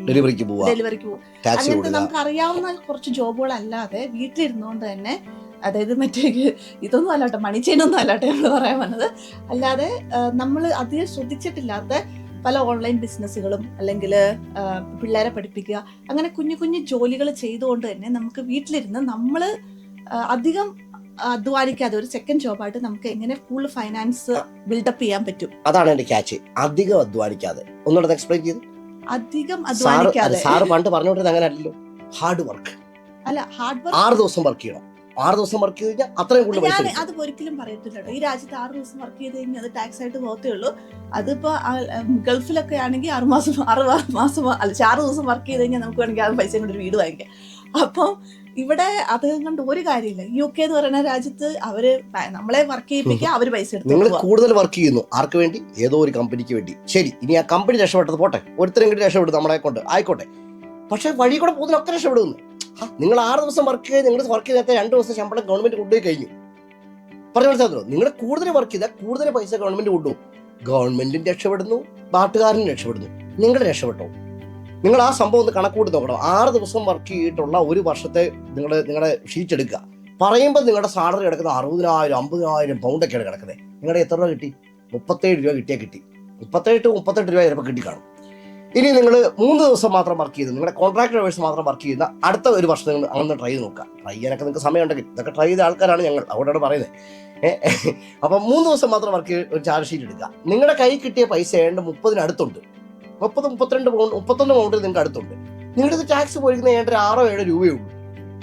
ഡെലിവറിക്ക് പോവുക ഡെലിവറിക്ക് ടാക്സി അങ്ങനത്തെ നമുക്ക് അറിയാവുന്ന കുറച്ച് ജോബുകളല്ലാതെ വീട്ടിലിരുന്നുകൊണ്ട് തന്നെ അതായത് മറ്റേ ഇതൊന്നും അല്ലാട്ടെ മണി ചെയിനൊന്നും അല്ലാട്ടെ നമ്മൾ പറയാൻ വന്നത്. അല്ലാതെ നമ്മൾ അധികം ശ്രദ്ധിച്ചിട്ടില്ലാത്ത പല ഓൺലൈൻ ബിസിനസ്സുകളും അല്ലെങ്കിൽ പിള്ളേരെ പഠിപ്പിക്കുക അങ്ങനെ കുഞ്ഞു കുഞ്ഞു ജോലികൾ ചെയ്തുകൊണ്ട് തന്നെ നമുക്ക് വീട്ടിലിരുന്ന് നമ്മൾ അധികം അധ്വാനിക്കാതെ ഒരു സെക്കൻഡ് ജോബായിട്ട് നമുക്ക് എങ്ങനെ ഫുൾ ഫൈനാൻസ് ബിൽഡപ്പ് ചെയ്യാൻ പറ്റും? അതാണ് എന്റെ ക്യാച്ച് അധികം അധ്വാനിക്കാതെ. ഒന്നുകൂടെ എക്സ്പ്ലെയിൻ ചെയ്ത് അധികം അധ്വാനിക്കാതെ. സാറ് പണ്ട് പറഞ്ഞുകൊണ്ടിരുന്നത് അങ്ങനെ അല്ലല്ലോ ഹാർഡ് വർക്ക് അല്ല ഹാർഡ് വർക്ക് ആറ് ദിവസം വർക്ക് ചെയ്യണം. ആറ് ദിവസം വർക്ക് ചെയ്ത് കഴിഞ്ഞാൽ അത്രയും കൂടുതൽ ഞാൻ അത് ഒരിക്കലും പറയത്തില്ല കേട്ടോ ഈ രാജ്യത്ത് ആറ് ദിവസം വർക്ക് ചെയ്ത് കഴിഞ്ഞാൽ അത് ടാക്സ് ആയിട്ട് പോകത്തേ ഉള്ളൂ. അതിപ്പോ ഗൾഫിലൊക്കെ ആണെങ്കിൽ ആറ് മാസം ആറ് മാസം അല്ല ആറ് ദിവസം വർക്ക് ചെയ്ത് കഴിഞ്ഞാൽ നമുക്ക് വേണമെങ്കിൽ ആ പൈസ കൊണ്ട് ഒരു വീട് വാങ്ങിക്കാം. അപ്പം ഇവിടെ അത് കണ്ട് ഒരു കാര്യമില്ല. യു കെ എന്ന് പറയുന്ന രാജ്യത്ത് അവർ നമ്മളെ വർക്ക് ചെയ്യിപ്പിക്കുക അവർ പൈസ നിങ്ങൾ കൂടുതൽ വർക്ക് ചെയ്യുന്നു. ആർക്ക് വേണ്ടി? ഏതോ ഒരു കമ്പനിക്ക് വേണ്ടി. ശരി ഇനി ആ കമ്പനി രക്ഷപ്പെട്ടത് പോട്ടെ. ഒരുത്തരെങ്കിലും രക്ഷപ്പെടും നമ്മളെ കൊണ്ട്. ആയിക്കോട്ടെ. പക്ഷെ വഴി കൂടെ ഒക്കെ രക്ഷപ്പെടുന്നു. നിങ്ങൾ ആറ് ദിവസം വർക്ക് ചെയ്ത് നിങ്ങൾ വർക്ക് ചെയ്ത രണ്ട് ദിവസം ശമ്പളം ഗവൺമെന്റ് കൊണ്ടുപോയി കഴിഞ്ഞു. പറഞ്ഞു മനസ്സിലാക്കുന്നു നിങ്ങൾ കൂടുതൽ വർക്ക് ചെയ്താൽ കൂടുതൽ പൈസ ഗവൺമെന്റ് കൊണ്ടുപോകും. ഗവൺമെന്റും രക്ഷപ്പെടുന്നു നാട്ടുകാരനും രക്ഷപ്പെടുന്നു. നിങ്ങൾ രക്ഷപ്പെട്ടോ? നിങ്ങൾ ആ സംഭവം ഒന്ന് കണക്കൂട്ടി നോക്കണം. ആറ് ദിവസം വർക്ക് ചെയ്തിട്ടുള്ള ഒരു വർഷത്തെ നിങ്ങൾ നിങ്ങളുടെ ഷീറ്റ് എടുക്കുക. പറയുമ്പോൾ നിങ്ങളുടെ സാലറി കിടക്കുന്ന അറുപതിനായിരം അമ്പതിനായിരം പൗണ്ടൊക്കെയാണ് കിടക്കുന്നത്. നിങ്ങളുടെ എത്ര രൂപ കിട്ടി? മുപ്പത്തേഴ് രൂപ കിട്ടിയാൽ കിട്ടി. മുപ്പത്തേഴ് ടു മുപ്പത്തെട്ട് രൂപ ചിലപ്പോൾ കിട്ടി കാണും. ഇനി നിങ്ങൾ മൂന്ന് ദിവസം മാത്രം വർക്ക് ചെയ്ത് നിങ്ങളുടെ കോൺട്രാക്ട് ഡ്രൈവേഴ്സ് മാത്രം വർക്ക് ചെയ്യുന്ന അടുത്ത ഒരു വർഷം നിങ്ങൾ അങ്ങനെ ട്രൈ ചെയ്ത് നോക്കുക. ട്രൈ ചെയ്യാനൊക്കെ നിങ്ങൾക്ക് സമയമുണ്ടെങ്കിൽ ഇതൊക്കെ ട്രൈ ചെയ്ത ആൾക്കാരാണ് ഞങ്ങൾ. അവിടെയാണ് പറയുന്നത്. അപ്പം മൂന്ന് ദിവസം മാത്രം വർക്ക് ഒരു ചാർജ് ഷീറ്റ് എടുക്കുക. നിങ്ങളുടെ കൈ കിട്ടിയ പൈസ ഏണ്ട മുപ്പതിന് അടുത്തുണ്ട്. മുപ്പത് മുപ്പത്തിരണ്ട് പൗണ്ട് മുപ്പത്തൊന്ന് പൗണ്ടിൽ നിങ്ങൾക്ക് അടുത്തുണ്ട്. നിങ്ങളുടെ ടാക്സ് പോയിരിക്കുന്ന ഒരു ആറോ ഏഴോ രൂപയേ ഉള്ളൂ.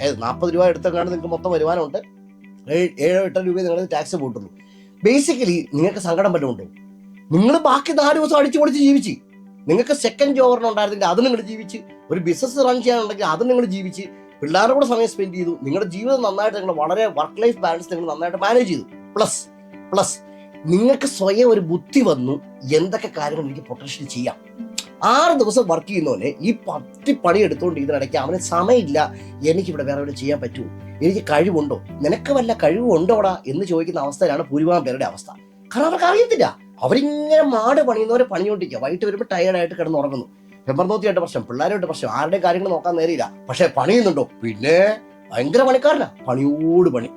ഏത് നാൽപ്പത് രൂപ എടുത്തെങ്ങാണ്ട് നിങ്ങൾക്ക് മൊത്തം വരുമാനമുണ്ട്. ഏഴ് എട്ടോ രൂപ നിങ്ങൾ ടാക്സ് പോയിട്ടുള്ളൂ ബേസിക്കലി നിങ്ങൾക്ക് സങ്കടം പറ്റുന്നുണ്ടോ നിങ്ങൾ ബാക്കി നാല് ദിവസം അടിച്ചു പൊളിച്ച് ജീവിച്ച്. നിങ്ങൾക്ക് സെക്കൻഡ് ജോബറിന് ഉണ്ടായിരുന്നെങ്കിൽ അത് നിങ്ങൾ ജീവിച്ച്. ഒരു ബിസിനസ് റൺ ചെയ്യാനുണ്ടെങ്കിൽ അത് നിങ്ങൾ ജീവിച്ച്. പിള്ളേരുടെ കൂടെ സമയം സ്പെൻഡ് ചെയ്തു. നിങ്ങളുടെ ജീവിതം നന്നായിട്ട് നിങ്ങൾ വളരെ വർക്ക് ലൈഫ് ബാലൻസ് നിങ്ങൾ നന്നായിട്ട് മാനേജ് ചെയ്തു. പ്ലസ് പ്ലസ് നിങ്ങൾക്ക് സ്വയം ഒരു ബുദ്ധി വന്നു എന്തൊക്കെ കാര്യങ്ങൾ എനിക്ക് പൊട്ടൻഷ്യൽ ചെയ്യാം. ആറ് ദിവസം വർക്ക് ചെയ്യുന്നവനെ ഈ പത്തി പണി എടുത്തുകൊണ്ട് ഇതിനിടയ്ക്ക് അവന് സമയമില്ല. എനിക്കിവിടെ വേറെ എവിടെ ചെയ്യാൻ പറ്റുമോ എനിക്ക് കഴിവുണ്ടോ? നിനക്ക് വല്ല കഴിവുണ്ടോടാ? എന്ന് ചോദിക്കുന്ന അവസ്ഥയിലാണ് ഭൂരിഭാഗം പേരുടെ അവസ്ഥ. കാരണം അവർക്ക് അറിയത്തില്ല. അവരിങ്ങനെ മാട് പണിയുന്നവരെ പണിയോണ്ടിരിക്കുക വൈകിട്ട് വരുമ്പോൾ ടയേർഡായിട്ട് കിടന്ന് ഉറങ്ങുന്നു. പെമ്പർനോത്തിയായിട്ട് പ്രശ്നം പിള്ളേരായിട്ട് പ്രശ്നം ആരുടെയും കാര്യങ്ങൾ നോക്കാൻ നേരില്ല പക്ഷേ പണിയുന്നുണ്ടോ? പിന്നെ ഭയങ്കര പണിക്കാരനാ. പണിയോട് പണി.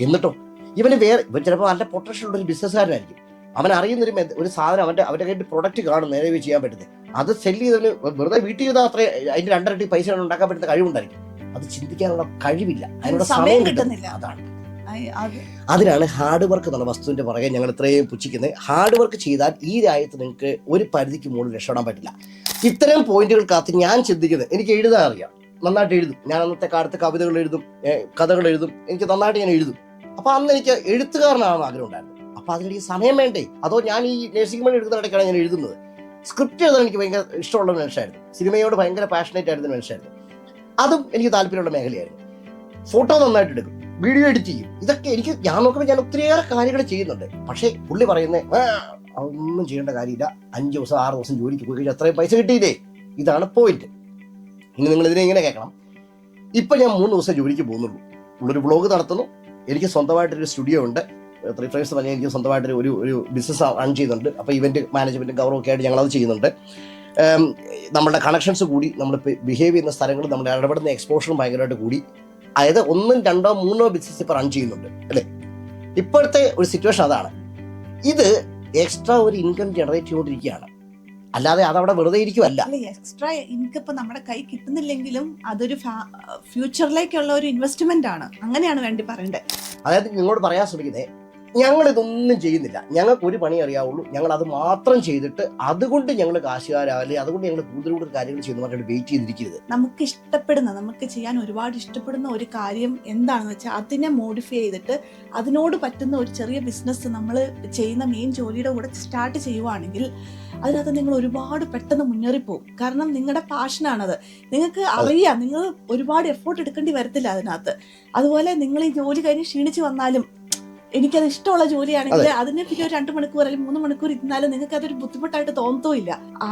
എന്നിട്ടോ? ഇവന് വേറെ ഇവൻ ചിലപ്പോൾ നല്ല പൊട്ടൻഷ്യൽ ഉള്ള ഒരു ബിസിനസ്സുകാരനായിരിക്കും അവൻ അറിയുന്നൊരു ഒരു സാധനം അവന്റെ അവന്റെ കയ്യിൽ പ്രൊഡക്റ്റ് കാണും നേരെ ചെയ്യാൻ പറ്റുന്നത് അത് സെല്ല് ചെയ്തവന് വെറുതെ വീട്ടിൽ ചെയ്താൽ അത്ര അതിന്റെ രണ്ടരട്ടി പൈസ ഉണ്ടാക്കാൻ പറ്റുന്ന കഴിവുണ്ടായിരിക്കും. അത് ചിന്തിക്കാനുള്ള കഴിവില്ല. അതിനുള്ള സമയം കിട്ടുന്നില്ല. അതാണ്. അതിനാണ് ഹാർഡ് വർക്ക് എന്നുള്ള വസ്തുവിന്റെ പുറകെ ഞങ്ങൾ ഇത്രയും പുച്ഛിക്കുന്നത്. ഹാർഡ് വർക്ക് ചെയ്താൽ ഈ രാജ്യത്ത് നിങ്ങൾക്ക് ഒരു പരിധിക്ക് മുകളിൽ രക്ഷപ്പെടാൻ പറ്റില്ല. ഇത്തരം പോയിന്റുകൾക്കകത്ത് ഞാൻ ചിന്തിക്കുന്നത് എനിക്ക് എഴുതാൻ അറിയാം. നന്നായിട്ട് എഴുതും. ഞാൻ അന്നത്തെ കാലത്ത് കവിതകൾ എഴുതും കഥകൾ എഴുതും. എനിക്ക് നന്നായിട്ട് ഞാൻ എഴുതും. അപ്പൊ അന്ന് എനിക്ക് എഴുത്തുകാരനാണെന്ന് ആഗ്രഹം ഉണ്ടായിരുന്നു. അപ്പൊ അതിനെനിക്ക് സമയം വേണ്ടേ? അതോ ഞാൻ ഈ നഴ്സിംഗ് മണി എടുക്കുന്നിടയ്ക്കാണ് ഞാൻ എഴുതുന്നത്. സ്ക്രിപ്റ്റ് എഴുതാൻ എനിക്ക് ഭയങ്കര ഇഷ്ടമുള്ള ഒരു മനുഷ്യരായിരുന്നു സിനിമയോട് ഭയങ്കര പാഷനേറ്റ് ആയിരുന്ന മനുഷ്യനായിരുന്നു. അതും എനിക്ക് താല്പര്യമുള്ള മേഖലയായിരുന്നു. ഫോട്ടോ നന്നായിട്ട് എടുക്കും. വീഡിയോ എഡിറ്റ് ചെയ്യും. ഇതൊക്കെ എനിക്ക് ഞാൻ നോക്കുമ്പോൾ ഞാൻ ഒത്തിരിയേറെ കാര്യങ്ങൾ ചെയ്യുന്നുണ്ട്. പക്ഷേ പുള്ളി പറയുന്നത് ഒന്നും ചെയ്യേണ്ട കാര്യമില്ല. അഞ്ച് ദിവസം ആറ് ദിവസം ജോലിക്ക് പോയി കഴിഞ്ഞാൽ അത്രയും പൈസ കിട്ടിയില്ലേ? ഇതാണ് പോയിന്റ് ഇനി നിങ്ങൾ ഇതിനെ ഇങ്ങനെ കേൾക്കണം? ഇപ്പം ഞാൻ മൂന്ന് ദിവസം ജോലിക്ക് പോകുന്നുള്ളൂ. ഉള്ളൊരു ബ്ലോഗ് നടത്തുന്നു. എനിക്ക് സ്വന്തമായിട്ടൊരു സ്റ്റുഡിയോ ഉണ്ട്. ത്രീ ഫ്രൈസ് പറഞ്ഞാൽ എനിക്ക് സ്വന്തമായിട്ടൊരു ഒരു ഒരു ബിസിനസ് റൺ ചെയ്യുന്നുണ്ട്. അപ്പോൾ ഇവന്റ് മാനേജ്മെന്റും ഗൗരവമൊക്കെ ആയിട്ട് ഞങ്ങളത് അത് ചെയ്യുന്നുണ്ട് നമ്മുടെ കണക്ഷൻസ് കൂടി നമ്മൾ ബിഹേവ് ചെയ്യുന്ന സ്ഥലങ്ങൾ നമ്മൾ ഇടപെടുന്ന എക്സ്പോഷറും ഭയങ്കരമായിട്ട് കൂടി. അതായത് ഒന്നും രണ്ടോ മൂന്നോ ബിസിനസ് ഇപ്പോൾ റൺ ചെയ്യുന്നുണ്ട് അല്ലേ? ഇപ്പോഴത്തെ ഒരു സിറ്റുവേഷൻ അതാണ്. ഇത് എക്സ്ട്രാ ഒരു ഇൻകം ജനറേറ്റ് ചെയ്തുകൊണ്ടിരിക്കുകയാണ്. അല്ലാതെ അതവിടെ വെറുതെ ഇരിക്കുമല്ല എക്സ്ട്രാ ഇൻകം ഇപ്പൊ നമ്മുടെ കൈ കിട്ടുന്നില്ലെങ്കിലും അതൊരു ഫ്യൂച്ചറിലേക്കുള്ള ഒരു ഇൻവെസ്റ്റ്മെന്റ് ആണ്. അങ്ങനെയാണ് വേണ്ടി പറയേണ്ടത് അതായത് നിങ്ങളോട് പറയാൻ ശ്രമിക്കുന്നത് ഞങ്ങൾ ഇതൊന്നും ചെയ്യുന്നില്ല. ഞങ്ങൾക്ക് ഒരു പണി അറിയാവുള്ളൂ. ഞങ്ങൾ അത് മാത്രം ചെയ്തിട്ട് അതുകൊണ്ട് ഞങ്ങൾ കാശുകാരാവില്ലേ അതുകൊണ്ട് ഞങ്ങൾ കൂടുതൽ കൂടുതൽ കാര്യങ്ങൾ ചെയ്യുന്ന പറഞ്ഞിട്ട് വെയിറ്റ് ചെയ്തിരിക്കരുത്. നമുക്ക് ഇഷ്ടപ്പെടുന്ന നമുക്ക് ചെയ്യാൻ ഒരുപാട് ഇഷ്ടപ്പെടുന്ന ഒരു കാര്യം എന്താണെന്ന് വെച്ചാൽ അതിനെ മോഡിഫൈ ചെയ്തിട്ട് അതിനോട് പറ്റുന്ന ഒരു ചെറിയ ബിസിനസ് നമ്മൾ ചെയ്യുന്ന മെയിൻ ജോലിയുടെ കൂടെ സ്റ്റാർട്ട് ചെയ്യുവാണെങ്കിൽ അതിനകത്ത് നിങ്ങൾ ഒരുപാട് പെട്ടെന്ന് മുന്നേറിപ്പോകും കാരണം നിങ്ങളുടെ പാഷനാണത് നിങ്ങൾക്ക് അറിയാം നിങ്ങൾ ഒരുപാട് എഫോർട്ട് എടുക്കേണ്ടി വരത്തില്ല അതിനകത്ത്. അതുപോലെ നിങ്ങൾ ഈ ജോലി കഴിഞ്ഞ് ക്ഷീണിച്ച് വന്നാലും എനിക്കത് ഇഷ്ടമുള്ള ജോലിയാണെങ്കിൽ അതിനെ പിന്നെ ഒരു രണ്ട് മണിക്കൂർ അല്ലെങ്കിൽ മൂന്ന് മണിക്കൂർ ഇരുന്നാലും നിങ്ങൾക്ക് അതൊരു ബുദ്ധിമുട്ടായിട്ട് തോന്നത്തുമില്ല. ആ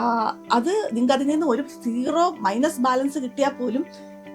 അത് നിങ്ങൾക്ക് അതിൽ നിന്ന് ഒരു സീറോ മൈനസ് ബാലൻസ് കിട്ടിയാൽ പോലും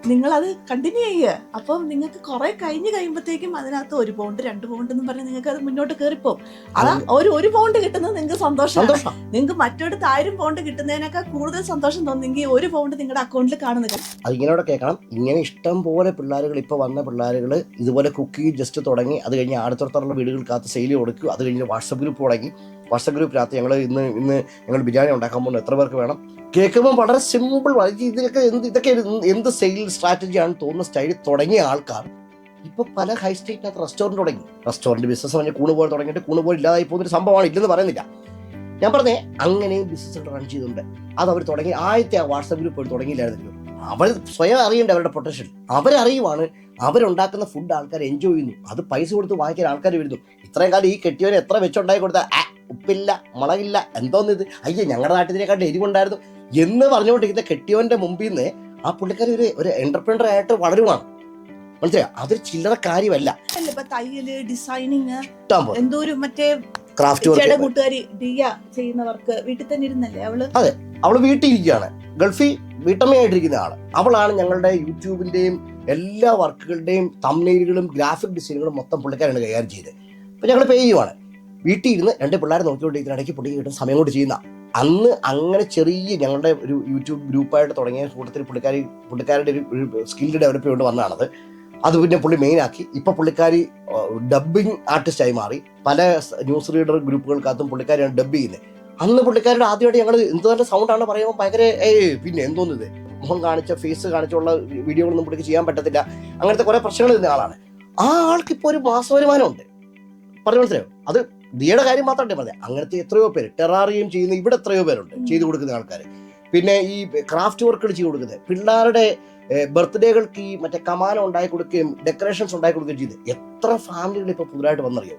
നിങ്ങൾ അത് കണ്ടിന്യൂ ചെയ്യുക അപ്പം നിങ്ങൾക്ക് കുറെ കഴിഞ്ഞ് കഴിയുമ്പോഴത്തേക്കും അതിനകത്ത് ഒരു പൗണ്ട് രണ്ട് പൗണ്ട് എന്ന് പറഞ്ഞ് നിങ്ങൾക്ക് അത് മുന്നോട്ട് കയറിപ്പോവും അതാ ഒരു ഒരു പൗണ്ട് കിട്ടുന്നത് നിങ്ങൾക്ക് സന്തോഷമാണ് സന്തോഷം. നിങ്ങൾക്ക് മറ്റൊരിടത്ത് ആയിരം പൗണ്ട് കിട്ടുന്നതിനേക്കാൾ കൂടുതൽ സന്തോഷം തോന്നുന്നെങ്കിൽ ഒരു പൗണ്ട് നിങ്ങളുടെ അക്കൗണ്ടിൽ കാണുന്നില്ല അത് ഇങ്ങനെയോടെ കേൾക്കണം. ഇങ്ങനെ ഇഷ്ടം പോലെ പിള്ളേരുകൾ ഇപ്പോൾ വന്ന പിള്ളേരുകൾ ഇതുപോലെ കുക്ക് ജസ്റ്റ് തുടങ്ങി അത് കഴിഞ്ഞ് അടുത്തടുത്തുള്ള വീടുകൾക്കകത്ത് സെയിൽ കൊടുക്കും അത് കഴിഞ്ഞ് വാട്സപ്പ് ഗ്രൂപ്പ് തുടങ്ങി. വാട്സപ്പ് ഗ്രൂപ്പിനകത്ത് ഞങ്ങൾ ഇന്ന് ഇന്ന് ഞങ്ങൾ ബിരിയാണി ഉണ്ടാക്കാൻ പോകുന്നു. എത്ര പേർക്ക് വേണം? കേൾക്കുമ്പോൾ വളരെ സിമ്പിൾ ഇതൊക്കെ എന്ത് ഇതൊക്കെ എന്ത് സെയിൽ സ്ട്രാറ്റജിയാണ് തോന്നുന്ന സ്റ്റൈലിൽ തുടങ്ങിയ ആൾക്കാർ. ഇപ്പൊ പല ഹൈ സ്ട്രീറ്റിനകത്ത് റെസ്റ്റോറന്റ് തുടങ്ങി. റെസ്റ്റോറന്റ് ബിസിനസ് പറഞ്ഞ് കൂണ് പോലെ തുടങ്ങിയിട്ട് കൂണ് പോലെ ഇല്ലാതായി പോകുന്നൊരു സംഭവമാണ് ഇല്ലെന്ന് പറയുന്നില്ല. ഞാൻ പറഞ്ഞേ അങ്ങനെയും ബിസിനസ് റൺ ചെയ്തിട്ടുണ്ട് അത് അവർ തുടങ്ങി. ആദ്യത്തെ ആ വാട്സപ്പ് ഗ്രൂപ്പ് അവർ തുടങ്ങിയില്ലായിരുന്നല്ലോ. അവർ സ്വയം അറിയേണ്ട അവരുടെ പൊട്ടൻഷ്യൽ അവരറിയുവാണ് അവരുണ്ടാക്കുന്ന ഫുഡ് ആൾക്കാർ എൻജോയ് ചെയ്യുന്നു. അത് പൈസ കൊടുത്ത് വാങ്ങിക്കാൻ ആൾക്കാർ വരുന്നു. ഇത്രയും കാലം ഈ കെട്ടിയവനെ എത്ര വെച്ചുണ്ടായി കൊടുത്താൽ ഉപ്പില്ല മുളകില്ല എന്തോന്നിത്? അയ്യേ ഞങ്ങളുടെ നാട്ടിനേക്കാട്ട് എരിവുണ്ടായിരുന്നു. എന്ന് പറഞ്ഞുകൊണ്ടിരിക്കുന്ന കെട്ടിയവന്റെ മുമ്പിൽ നിന്ന് ആ പുള്ളിക്കാരി ഒരു ഒരു എന്റർപ്രീനർ ആയിട്ട് വളരുവാണ്. മനസ്സിലായോ? അതൊരു ചില്ലറ കാര്യമല്ല. അല്ല ഇപ്പൊ തയ്യൽ ഡിസൈനിങ് ഇഷ്ടം എന്തോ ഒരു മറ്റേ ക്രാഫ്റ്റ് കൂട്ടുകാരി ദിയ ചെയ്യുന്നവർക്ക് വീട്ടിൽ തന്നെ ഇരുന്നല്ലേ അവൾ? അവൾ വീട്ടിലിരിക്കുകയാണ് ഗൾഫിൽ വീട്ടമ്മയായിട്ടിരിക്കുന്ന ആൾ. അവളാണ് ഞങ്ങളുടെ യൂട്യൂബിന്റെയും എല്ലാ വർക്കുകളുടെയും തമ്മിലുകളും ഗ്രാഫിക് ഡിസൈനുകളും മൊത്തം പുള്ളിക്കാരാണ് കൈകാര്യം ചെയ്തത്. അപ്പൊ ഞങ്ങൾ പേ ചെയ്യുവാണ്. വീട്ടിൽ ഇരുന്ന് രണ്ട് പിള്ളേരെ നോക്കിക്കൊണ്ടിരിക്കുന്ന ഇടയ്ക്ക് പുള്ളിക്ക് കിട്ടുന്ന സമയം കൊണ്ട് ചെയ്യുന്ന. അന്ന് അങ്ങനെ ചെറിയ ഞങ്ങളുടെ ഒരു യൂട്യൂബ് ഗ്രൂപ്പായിട്ട് തുടങ്ങിയ കൂട്ടത്തിൽ പുള്ളിക്കാരി പുള്ളിക്കാരുടെ ഒരു സ്കിൽ ഡെവലപ്പ് ചെയ്തുകൊണ്ട് വന്നതാണത്. അത് പിന്നെ പുള്ളി മെയിൻ ആക്കി. ഇപ്പൊ പുള്ളിക്കാരി ഡബ്ബിങ് ആർട്ടിസ്റ്റായി മാറി. പല ന്യൂസ് റീഡർ ഗ്രൂപ്പുകൾക്കകത്തും പുള്ളിക്കാരിയാണ് ഡബ് ചെയ്യുന്നത് അന്ന് പുള്ളിക്കാരുടെ ആദ്യമായിട്ട് ഞങ്ങൾ എന്ത് തന്നെ സൗണ്ടാണ് പറയുമ്പോൾ ഭയങ്കര ഏയ് പിന്നെ എന്തോന്നിത് മുഖം കാണിച്ച ഫേസ് കാണിച്ചുള്ള വീഡിയോകളൊന്നും പുള്ളിക്ക് ചെയ്യാൻ പറ്റത്തില്ല. അങ്ങനത്തെ കുറേ പ്രശ്നങ്ങൾ ഇരുന്ന ആളാണ്. ആ ആൾക്ക് ഇപ്പോൾ ഒരു മാസവരുമാനമുണ്ട് പറഞ്ഞു മനസ്സിലായോ? അത് ദിയുടെ കാര്യം മാത്രമല്ല പറഞ്ഞത് അങ്ങനത്തെ എത്രയോ പേര് ടെറാറിയം ചെയ്യുന്ന ഇവിടെ എത്രയോ പേരുണ്ട് ചെയ്തു കൊടുക്കുന്ന ആൾക്കാർ പിന്നെ ഈ ക്രാഫ്റ്റ് വർക്കുകൾ ചെയ്തു കൊടുക്കുന്നത്. പിള്ളേരുടെ ബർത്ത്ഡേകൾക്ക് ഈ മറ്റേ കമാനം ഉണ്ടാക്കി കൊടുക്കുകയും ഡെക്കറേഷൻസ് ഉണ്ടാക്കി കൊടുക്കുകയും ചെയ്ത്. എത്ര ഫാമിലികൾ ഇപ്പോൾ പുതുതായിട്ട് വന്നറിയോ?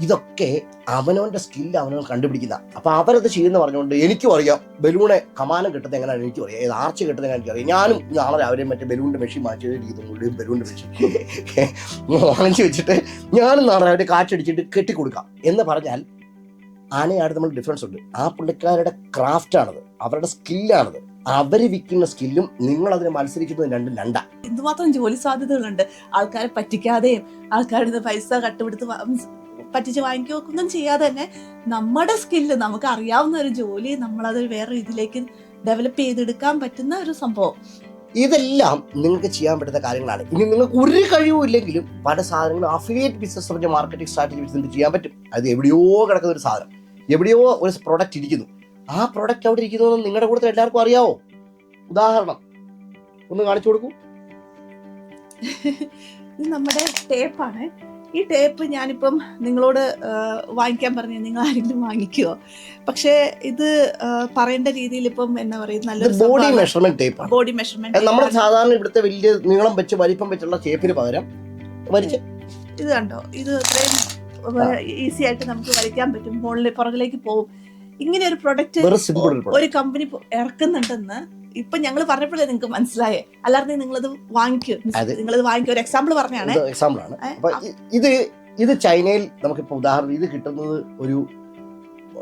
ഇതൊക്കെ അവനവന്റെ സ്കില്ല് അവനവൻ കണ്ടുപിടിക്കുന്ന. അപ്പൊ അവരത് ചെയ്യുന്ന പറഞ്ഞുകൊണ്ട് എനിക്കും അറിയാം ബലൂണെ കമാനം കിട്ടുന്നത് എങ്ങനെയാണ് എനിക്കും അറിയാം. ഏത് ആർച്ച് കിട്ടുന്നത് എനിക്കറിയാം ഞാനും നാളെ രാവിലെ മറ്റേ ബലൂണിന്റെ മെഷീൻ മാറ്റി ഇരിക്കുന്നു ബലൂണിന്റെ മെഷീൻ വാങ്ങിച്ചു വെച്ചിട്ട് ഞാനും നാളെ രാവിലെ കാറ്റടിച്ചിട്ട് കെട്ടിക്കൊടുക്കാം. എന്ന് പറഞ്ഞാൽ ആനയാട് നമ്മൾ ഡിഫറൻസ് ഉണ്ട്. ആ പുള്ളിക്കാരുടെ ക്രാഫ്റ്റാണത് അവരുടെ സ്കില്ലാണത് അവർ വിൽക്കുന്ന സ്കില്ലും നിങ്ങൾ അതിനെ മത്സരിക്കുന്നത് രണ്ടും രണ്ടാ. എന്തുമാത്രം ജോലി സാധ്യതകളുണ്ട്? ആൾക്കാരെ പറ്റിക്കാതെയും ആൾക്കാരുടെ പൈസ കട്ടുപിടുത്ത് പറ്റിച്ച് വാങ്ങിക്കൊന്നും ചെയ്യാതെ തന്നെ നമ്മുടെ സ്കില്ല് നമുക്ക് അറിയാവുന്ന ഒരു ജോലി നമ്മളത് വേറെ ഇതിലേക്ക് ഡെവലപ്പ് ചെയ്തെടുക്കാൻ പറ്റുന്ന ഒരു സംഭവം. ഇതെല്ലാം നിങ്ങൾക്ക് ചെയ്യാൻ പറ്റുന്ന കാര്യങ്ങളാണ്. ഇനി നിങ്ങൾക്ക് ഒരു കഴിവും ഇല്ലെങ്കിലും പല സാധനങ്ങളും അഫിലിയേറ്റ് ബിസിനസ് പറഞ്ഞ മാർക്കറ്റിംഗ് സ്ട്രാറ്റജി വെച്ച് നിങ്ങൾക്ക് ചെയ്യാൻ പറ്റും. അത് എവിടെയോ കിടക്കുന്ന ഒരു സാധനം. എവിടെയോ ഒരു പ്രോഡക്റ്റ് ഇരിക്കുന്നു. ആ പ്രോഡക്റ്റ് അവിടെ ഇരിക്കുന്നു നിങ്ങളുടെ കൂടുതൽ എല്ലാവർക്കും അറിയാവോ? ഉദാഹരണം. ഒന്ന് കാണിച്ചു കൊടുക്കൂ. നമ്മുടെ ടേപ്പാണ് ഈ ടേപ്പ് ഞാനിപ്പം നിങ്ങളോട് വാങ്ങിക്കാൻ പറഞ്ഞു നിങ്ങൾ ആരെങ്കിലും വാങ്ങിക്കുവോ? പക്ഷേ ഇത് പറയേണ്ട രീതിയിൽ ഇപ്പം എന്നാ പറയുക നല്ല നല്ലൊരു body measurement tape body measurement നമ്മൾ സാധാരണ ഇവിടുത്തെ വലിയ നീളം വെച്ച് വലിപ്പം വെച്ചുള്ള ടേപ്പിന് പകരം വലിച്ച്. ഇത് കണ്ടോ? ഇത് ഇത്രയും ഈസി ആയിട്ട് നമുക്ക് വലിക്കാൻ പറ്റും. മുകളിൽ പുറകിലേക്ക് പോകും ഇങ്ങനെ ഒരു പ്രൊഡക്റ്റ് ഒരു കമ്പനി ഇറക്കുന്നുണ്ടെന്ന് ഇപ്പൊ ഞങ്ങൾ പറഞ്ഞപ്പോഴേ നിങ്ങൾക്ക് മനസ്സിലായേ? അല്ലാതെ നിങ്ങളത് വാങ്ങിക്കും. നിങ്ങൾ നിങ്ങളത് വാങ്ങിക്കും. ഒരു എക്സാമ്പിൾ പറഞ്ഞാണ്. എക്സാമ്പിൾ ആണ്. ഇത് ഇത് ചൈനയിൽ നമുക്കിപ്പോ ഉദാഹരണം ഇത് കിട്ടുന്നത് ഒരു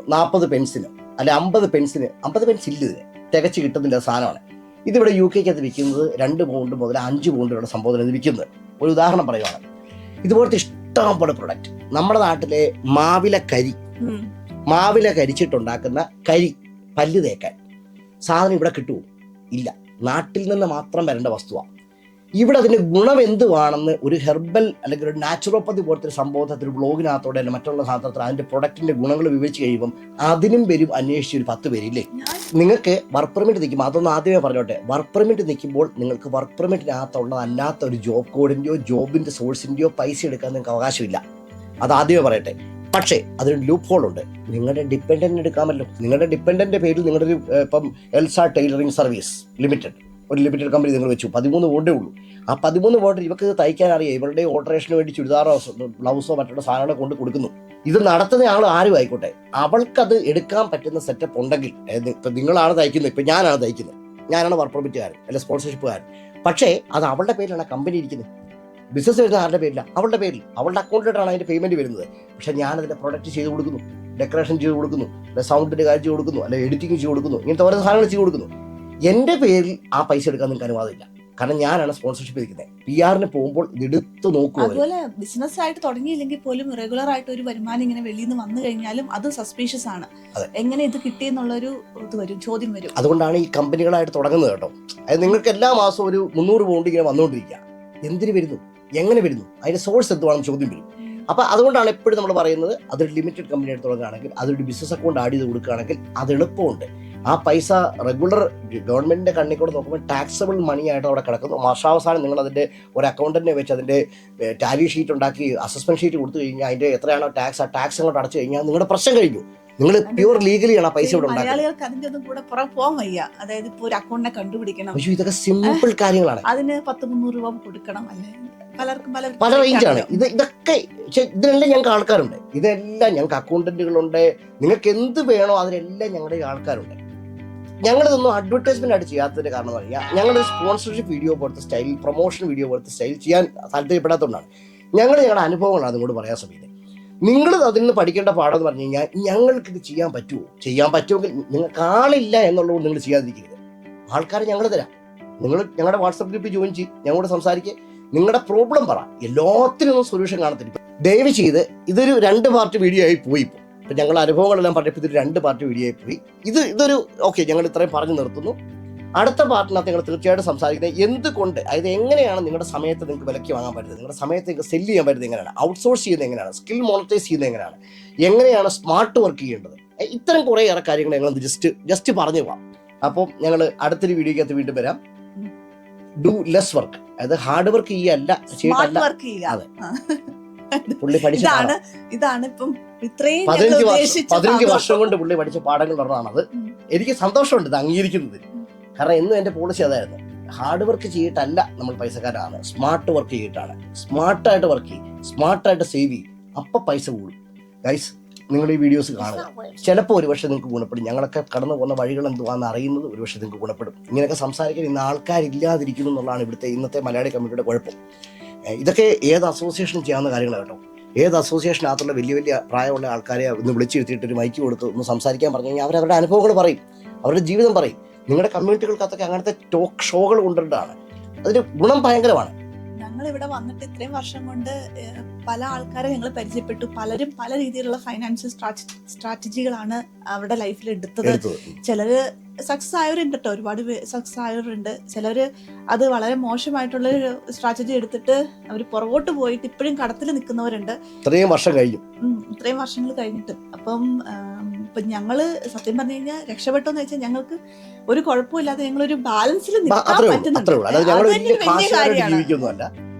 നാൽപ്പത് പെൻസിന് അല്ലെ അമ്പത് പെൻസിന് അമ്പത് പെൻസ് ഇല്ല ഇതിന്? തികച്ച് കിട്ടുന്നില്ല സാധനമാണ്. ഇതിവിടെ യു കെക്ക് അത് വിൽക്കുന്നത് രണ്ട് പൗണ്ട് മുതൽ അഞ്ച് പൗണ്ട് വരെ സംഭവത്തിന് ഇത് വിൽക്കുന്നത്. ഒരു ഉദാഹരണം പറയുവാണ്. ഇതുപോലത്തെ ഇഷ്ടം പോലെ പ്രൊഡക്റ്റ് നമ്മുടെ നാട്ടിലെ മാവില കരി. മാവില കരിച്ചിട്ടുണ്ടാക്കുന്ന കരി പല്ല് തേക്കാൻ. സാധനം ഇവിടെ കിട്ടുമോ ഇല്ല. നാട്ടിൽ നിന്ന് മാത്രം വരേണ്ട വസ്തുവാണ് ഇവിടെ അതിന്റെ ഗുണം എന്തുവാണെന്ന് ഒരു ഹെർബൽ അല്ലെങ്കിൽ ഒരു നാച്ചുറോപ്പതി പോലത്തെ ഒരു സംബോധത്തിൽ ബ്ലോഗിനകത്തോടെ തന്നെ മറ്റുള്ള സാധനത്തിൽ അതിന്റെ പ്രൊഡക്റ്റിന്റെ ഗുണങ്ങൾ വിവരിച്ച് കഴിയുമ്പം അതിനും വരും അന്വേഷിച്ച് ഒരു പത്ത് പേരില്ലേ? നിങ്ങൾക്ക് വർക്ക് പെർമിറ്റ് നിൽക്കുമ്പോൾ അതൊന്ന് ആദ്യമേ പറഞ്ഞോട്ടെ. വർക്ക് പെർമിറ്റ് നിൽക്കുമ്പോൾ നിങ്ങൾക്ക് വർക്ക് പെർമിറ്റിനകത്തുള്ളതല്ലാത്ത ഒരു ജോബ് കോഡിന്റെയോ ജോബിന്റെ സോഴ്സിന്റെയോ പൈസ എടുക്കാൻ നിങ്ങൾക്ക് അവകാശമില്ല. അത് ആദ്യമേ പറയട്ടെ. പക്ഷേ അതിന് ലൂപ്പ് ഹോൾ ഉണ്ട് നിങ്ങളുടെ ഡിപ്പെൻഡന്റ് എടുക്കാമല്ലോ നിങ്ങളുടെ ഡിപ്പെൻഡന്റെ പേരിൽ നിങ്ങളുടെ ഇപ്പം എൽസ ടൈലറിംഗ് സർവീസ് ലിമിറ്റഡ്. ഒരു ലിമിറ്റഡ് കമ്പനി നിങ്ങൾ വെച്ചു. പതിമൂന്ന് വോട്ടേ ഉള്ളൂ. ആ പതിമൂന്ന് വോട്ട് ഇവർക്ക് തയ്ക്കാൻ അറിയാം ഇവരുടെ ഓൾട്ടറേഷന് വേണ്ടി ചുരിദാറോ ബ്ലൗസോ മറ്റുള്ള സാധനങ്ങൾ കൊണ്ട് കൊടുക്കുന്നു. ഇത് നടത്തുന്ന ആൾ ആരും ആയിക്കോട്ടെ. അവൾക്കത് എടുക്കാൻ പറ്റുന്ന സെറ്റപ്പ് ഉണ്ടെങ്കിൽ ഇപ്പൊ നിങ്ങളാണ് തയ്ക്കുന്നത്. ഇപ്പം ഞാനാണ് തയ്ക്കുന്നത്. ഞാനാണ് വർക്ക് പെർമിറ്റുകാരൻ അല്ലെ സ്പോൺസർഷിപ്പുകാരൻ പക്ഷേ അത് അവളുടെ പേരിലാണ് കമ്പനി ഇരിക്കുന്നത്. ബിസിനസ് വരുന്നത് ആരുടെ പേരില്ല അവളുടെ പേരിൽ. അവളുടെ അക്കൗണ്ടിലാണ് അതിന്റെ പേയ്മെന്റ് വരുന്നത്. പക്ഷേ ഞാൻ അതിന്റെ പ്രൊഡക്റ്റ് ചെയ്ത് കൊടുക്കുന്നു. ഡെക്കറേഷൻ ചെയ്ത് കൊടുക്കുന്നു. അല്ലെ സൗണ്ടിന്റെ കാര്യം ചെയ്ത് കൊടുക്കുന്നു. അല്ലെ എഡിറ്റിംഗ് ചെയ്ത് കൊടുക്കുന്നു. ഇങ്ങനത്തെ ഓരോ സാധനങ്ങൾ ചെയ്ത് കൊടുക്കുന്നു. എന്റെ പേരിൽ ആ പൈസ എടുക്കാൻ നിങ്ങൾക്ക് അനുവാദമില്ല. കാരണം ഞാനാണ് സ്പോൺസർഷിപ്പ് ഇരിക്കുന്നത് പി ആറിന് പോകുമ്പോൾ എടുത്ത് നോക്കുക. അതുപോലെ ബിസിനസ് ആയിട്ട് തുടങ്ങിയില്ലെങ്കിൽ പോലും റെഗുലർ ആയിട്ട് ഒരു വരുമാനം ഇങ്ങനെ വെളിയിൽ നിന്ന് വന്നു കഴിഞ്ഞാലും അത് സസ്പീഷ്യസ് ആണ്. എങ്ങനെ ഇത് കിട്ടിയെന്നുള്ളൊരു ഇത് വരും ചോദ്യം വരും. അതുകൊണ്ടാണ് ഈ കമ്പനികളായിട്ട് തുടങ്ങുന്നത് കേട്ടോ. അതായത് നിങ്ങൾക്ക് എല്ലാ മാസവും ഒരു മുന്നൂറ് പൗണ്ട് ഇങ്ങനെ വന്നുകൊണ്ടിരിക്കുക. എന്തിന് വരുന്നു? എങ്ങനെ വരുന്നു? അതിന്റെ സോഴ്സ് എന്തുവാണെന്ന് ചോദ്യം വരും. അപ്പോൾ അതുകൊണ്ടാണ് എപ്പോഴും നമ്മൾ പറയുന്നത് അതൊരു ലിമിറ്റഡ് കമ്പനി എടുത്ത് തുടങ്ങുകയാണെങ്കിൽ അതൊരു ബിസിനസ് അക്കൗണ്ട് ആഡ് ചെയ്ത് കൊടുക്കുകയാണെങ്കിൽ അത് എളുപ്പമുണ്ട്. ആ പൈസ റെഗുലർ ഗവൺമെന്റിന്റെ കണ്ണിൽ കൂടെ നോക്കുമ്പോൾ ടാക്സബിൾ മണി ആയിട്ട് അവിടെ കിടക്കുന്നു. വർഷാവസാനം നിങ്ങൾ അതിന്റെ ഒരു അക്കൗണ്ടന്റിനെ വെച്ച് അതിന്റെ ടാലി ഷീറ്റ് ഉണ്ടാക്കി അസസ്മെന്റ് ഷീറ്റ് കൊടുത്തു കഴിഞ്ഞാൽ അതിന്റെ എത്രയാണോ ടാക്സ് ആ ടാക്സ് അങ്ങോട്ട് അടച്ചു കഴിഞ്ഞാൽ നിങ്ങളുടെ പ്രശ്നം കഴിഞ്ഞു. നിങ്ങൾ പ്യൂർ ലീഗലിയാണ് ആ പൈസ ഇവിടെ മലയാളികൾക്ക് അതിന്റെ ഒന്നും കൂടെ പുറം പോകാൻ വയ്യ. അതായത് ഇപ്പൊ ഒരു അക്കൗണ്ടിനെ കണ്ടുപിടിക്കണം. പക്ഷേ ഇതൊക്കെ സിമ്പിൾ കാര്യങ്ങളാണ്. അതിന് പത്ത് മുന്നൂറ് രൂപ കൊടുക്കണം. അല്ലെ? പലർക്കും പല പല റേഞ്ചാണ് ഇത് ഇതൊക്കെ പക്ഷെ ഇതിനെല്ലാം ഞങ്ങൾക്ക് ആൾക്കാരുണ്ട്. ഇതെല്ലാം ഞങ്ങൾക്ക് അക്കൗണ്ടന്റുകളുണ്ട് നിങ്ങൾക്ക് എന്ത് വേണോ അതിനെല്ലാം ഞങ്ങളുടെ ആൾക്കാരുണ്ട്. ഞങ്ങളിതൊന്നും അഡ്വർടൈസ്മെന്റ് ആയിട്ട് ചെയ്യാത്തതിന്റെ കാരണം പറയാം ഞങ്ങൾ സ്പോൺസർഷിപ്പ് വീഡിയോ പോലത്തെ സ്റ്റൈൽ പ്രൊമോഷൻ വീഡിയോ പോലത്തെ സ്റ്റൈൽ ചെയ്യാൻ താല്പര്യപ്പെടാത്തതുകൊണ്ടാണ്. ഞങ്ങൾ ഞങ്ങളുടെ അനുഭവങ്ങളാണ് അതുകൊണ്ട് പറയാൻ ശ്രമിക്കുന്നത്. നിങ്ങൾ അതിൽ നിന്ന് പഠിക്കേണ്ട പാഠം എന്ന് പറഞ്ഞു കഴിഞ്ഞാൽ ഞങ്ങൾക്ക് ഇത് ചെയ്യാൻ പറ്റുമോ? ചെയ്യാൻ പറ്റുമെങ്കിൽ നിങ്ങൾക്ക് ആളില്ല എന്നുള്ളതുകൊണ്ട് നിങ്ങൾ ചെയ്യാതിരിക്കരുത്. ആൾക്കാരെ ഞങ്ങൾ തരാം. നിങ്ങൾ ഞങ്ങളുടെ വാട്സപ്പ് ഗ്രൂപ്പിൽ ജോയിൻ ചെയ്യും ഞങ്ങളോട് സംസാരിക്കുക നിങ്ങളുടെ പ്രോബ്ലം പറ. എല്ലാത്തിനും ഒന്നും സൊല്യൂഷൻ കാണത്തില്ല. ദയവ് ചെയ്ത് ഇതൊരു രണ്ട് പാർട്ട് വീഡിയോ ആയി പോയി ഇപ്പോൾ ഇപ്പം ഞങ്ങൾ അനുഭവങ്ങളെല്ലാം പറഞ്ഞപ്പോൾ ഇതൊരു രണ്ട് പാർട്ട് വീഡിയോ ആയി പോയി. ഇത് ഇതൊരു ഓക്കെ ഞങ്ങൾ ഇത്രയും പറഞ്ഞു നിർത്തുന്നു. അടുത്ത പാർട്ടിനകത്ത് നിങ്ങൾ തീർച്ചയായിട്ടും സംസാരിക്കുന്നത് എന്തുകൊണ്ട് അതായത് എങ്ങനെയാണ് നിങ്ങളുടെ സമയത്ത് നിങ്ങൾക്ക് വിലക്ക് വാങ്ങാൻ പറ്റുന്നത്? നിങ്ങളുടെ സമയത്ത് നിങ്ങൾക്ക് സെല്ല് ചെയ്യാൻ പറ്റുന്നത് എങ്ങനെയാണ്? ഔട്ട്സോഴ്സ് ചെയ്യുന്നത് എങ്ങനെയാണ്? സ്കിൽ മോണിറ്റൈസ് ചെയ്യുന്നത് എങ്ങനെയാണ്? എങ്ങനെയാണ് സ്മാർട്ട് വർക്ക് ചെയ്യേണ്ടത്? ഇത്തരം കുറേയേറെ കാര്യങ്ങൾ ഞങ്ങൾ ജസ്റ്റ് ജസ്റ്റ് പറഞ്ഞു പോവാം. അപ്പോൾ ഞങ്ങൾ അടുത്തൊരു വീഡിയോക്കകത്ത് വീണ്ടും വരാം. ഡു ലെസ് വർക്ക് അതായത് ഹാർഡ് വർക്ക് ചെയ്യല്ല അതെ. പുള്ളി പഠിച്ച ഇതാണ് ഇപ്പം ഇത്രയും പതിനഞ്ച് വർഷം കൊണ്ട് പുള്ളി പഠിച്ച പാഠങ്ങൾ ഉം. എനിക്ക് സന്തോഷമുണ്ട് ഇത് അംഗീകരിക്കുന്നത്. ഉം. കാരണം എന്നും എന്റെ പോളിസി അതായിരുന്നു. ഹാർഡ് വർക്ക് ചെയ്തിട്ടല്ല നമ്മൾ പൈസക്കാരാണ്. സ്മാർട്ട് വർക്ക് ചെയ്തിട്ടാണ്. സ്മാർട്ടായിട്ട് വർക്ക് ചെയ്യും. സ്മാർട്ടായിട്ട് സേവ് ചെയ്യും. അപ്പൊ പൈസ കൂടും. ഗൈസ് നിങ്ങൾ ഈ വീഡിയോസ് കാണുക. ചിലപ്പോൾ ഒരുപക്ഷെ നിങ്ങൾക്ക് ഗുണപ്പെടും. ഞങ്ങളൊക്കെ കടന്നു പോകുന്ന വഴികൾ എന്തുവാന്ന് അറിയുന്നത് ഒരുപക്ഷെ നിങ്ങൾക്ക് ഗുണപ്പെടും. ഇങ്ങനെയൊക്കെ സംസാരിക്കാൻ ഇന്ന് ആൾക്കാരില്ലാതിരിക്കുന്നു എന്നുള്ളതാണ് ഇവിടുത്തെ ഇന്നത്തെ മലയാളി കമ്മ്യൂണിറ്റിയുടെ കുഴപ്പം. ഇതൊക്കെ ഏത് അസോസിയേഷൻ ചെയ്യാവുന്ന കാര്യങ്ങളാണ് കേട്ടോ. ഏത് അസോസിയേഷനകത്തുള്ള വലിയ വലിയ പ്രായമുള്ള ആൾക്കാരെ ഒന്ന് വിളിച്ചിരുത്തിയിട്ട് ഒരു മൈക്ക് കൊടുത്ത് ഒന്ന് സംസാരിക്കാൻ പറഞ്ഞു കഴിഞ്ഞാൽ അവരുടെ അനുഭവങ്ങൾ പറയും. അവരുടെ ജീവിതം പറയും. നിങ്ങളുടെ കമ്മ്യൂണിറ്റികൾക്കകത്തൊക്കെ അങ്ങനത്തെ ടോക്ക് ഷോകൾ കൊണ്ടുവരേണ്ടതാണ് അതിന് ഗുണം ഭയങ്കരമാണ്. ഞങ്ങൾ ഇവിടെ വന്നിട്ട് ഇത്രയും വർഷം കൊണ്ട് പല ആൾക്കാരെ ഞങ്ങൾ പരിചയപ്പെട്ടു. പലരും പല രീതിയിലുള്ള ഫൈനാൻഷ്യൽ സ്ട്രാറ്റജികളാണ് അവരുടെ ലൈഫിൽ എടുത്തത്. ചിലര് സക്സസ് ആയവരുണ്ട് കേട്ടോ ഒരുപാട് സക്സസ് ആയവരുണ്ട്. ചിലര് അത് വളരെ മോശമായിട്ടുള്ള ഒരു സ്ട്രാറ്റജി എടുത്തിട്ട് അവർ പുറകോട്ട് പോയിട്ട് ഇപ്പോഴും കടത്തിൽ നിൽക്കുന്നവരുണ്ട്. ഇത്രയും വർഷം കഴിഞ്ഞു. ഇത്രയും വർഷങ്ങൾ കഴിഞ്ഞിട്ട്. അപ്പം ഇപ്പം ഞങ്ങൾ സത്യം പറഞ്ഞു കഴിഞ്ഞാൽ രക്ഷപ്പെട്ടോന്ന് വെച്ചാൽ ഞങ്ങൾക്ക് ഒരു കുഴപ്പമില്ലാതെ ഞങ്ങൾ ഒരു ബാലൻസിൽ പറ്റുന്നുണ്ട്. നിൽക്കാൻ തന്നെ വലിയ പറ്റുന്നുണ്ട്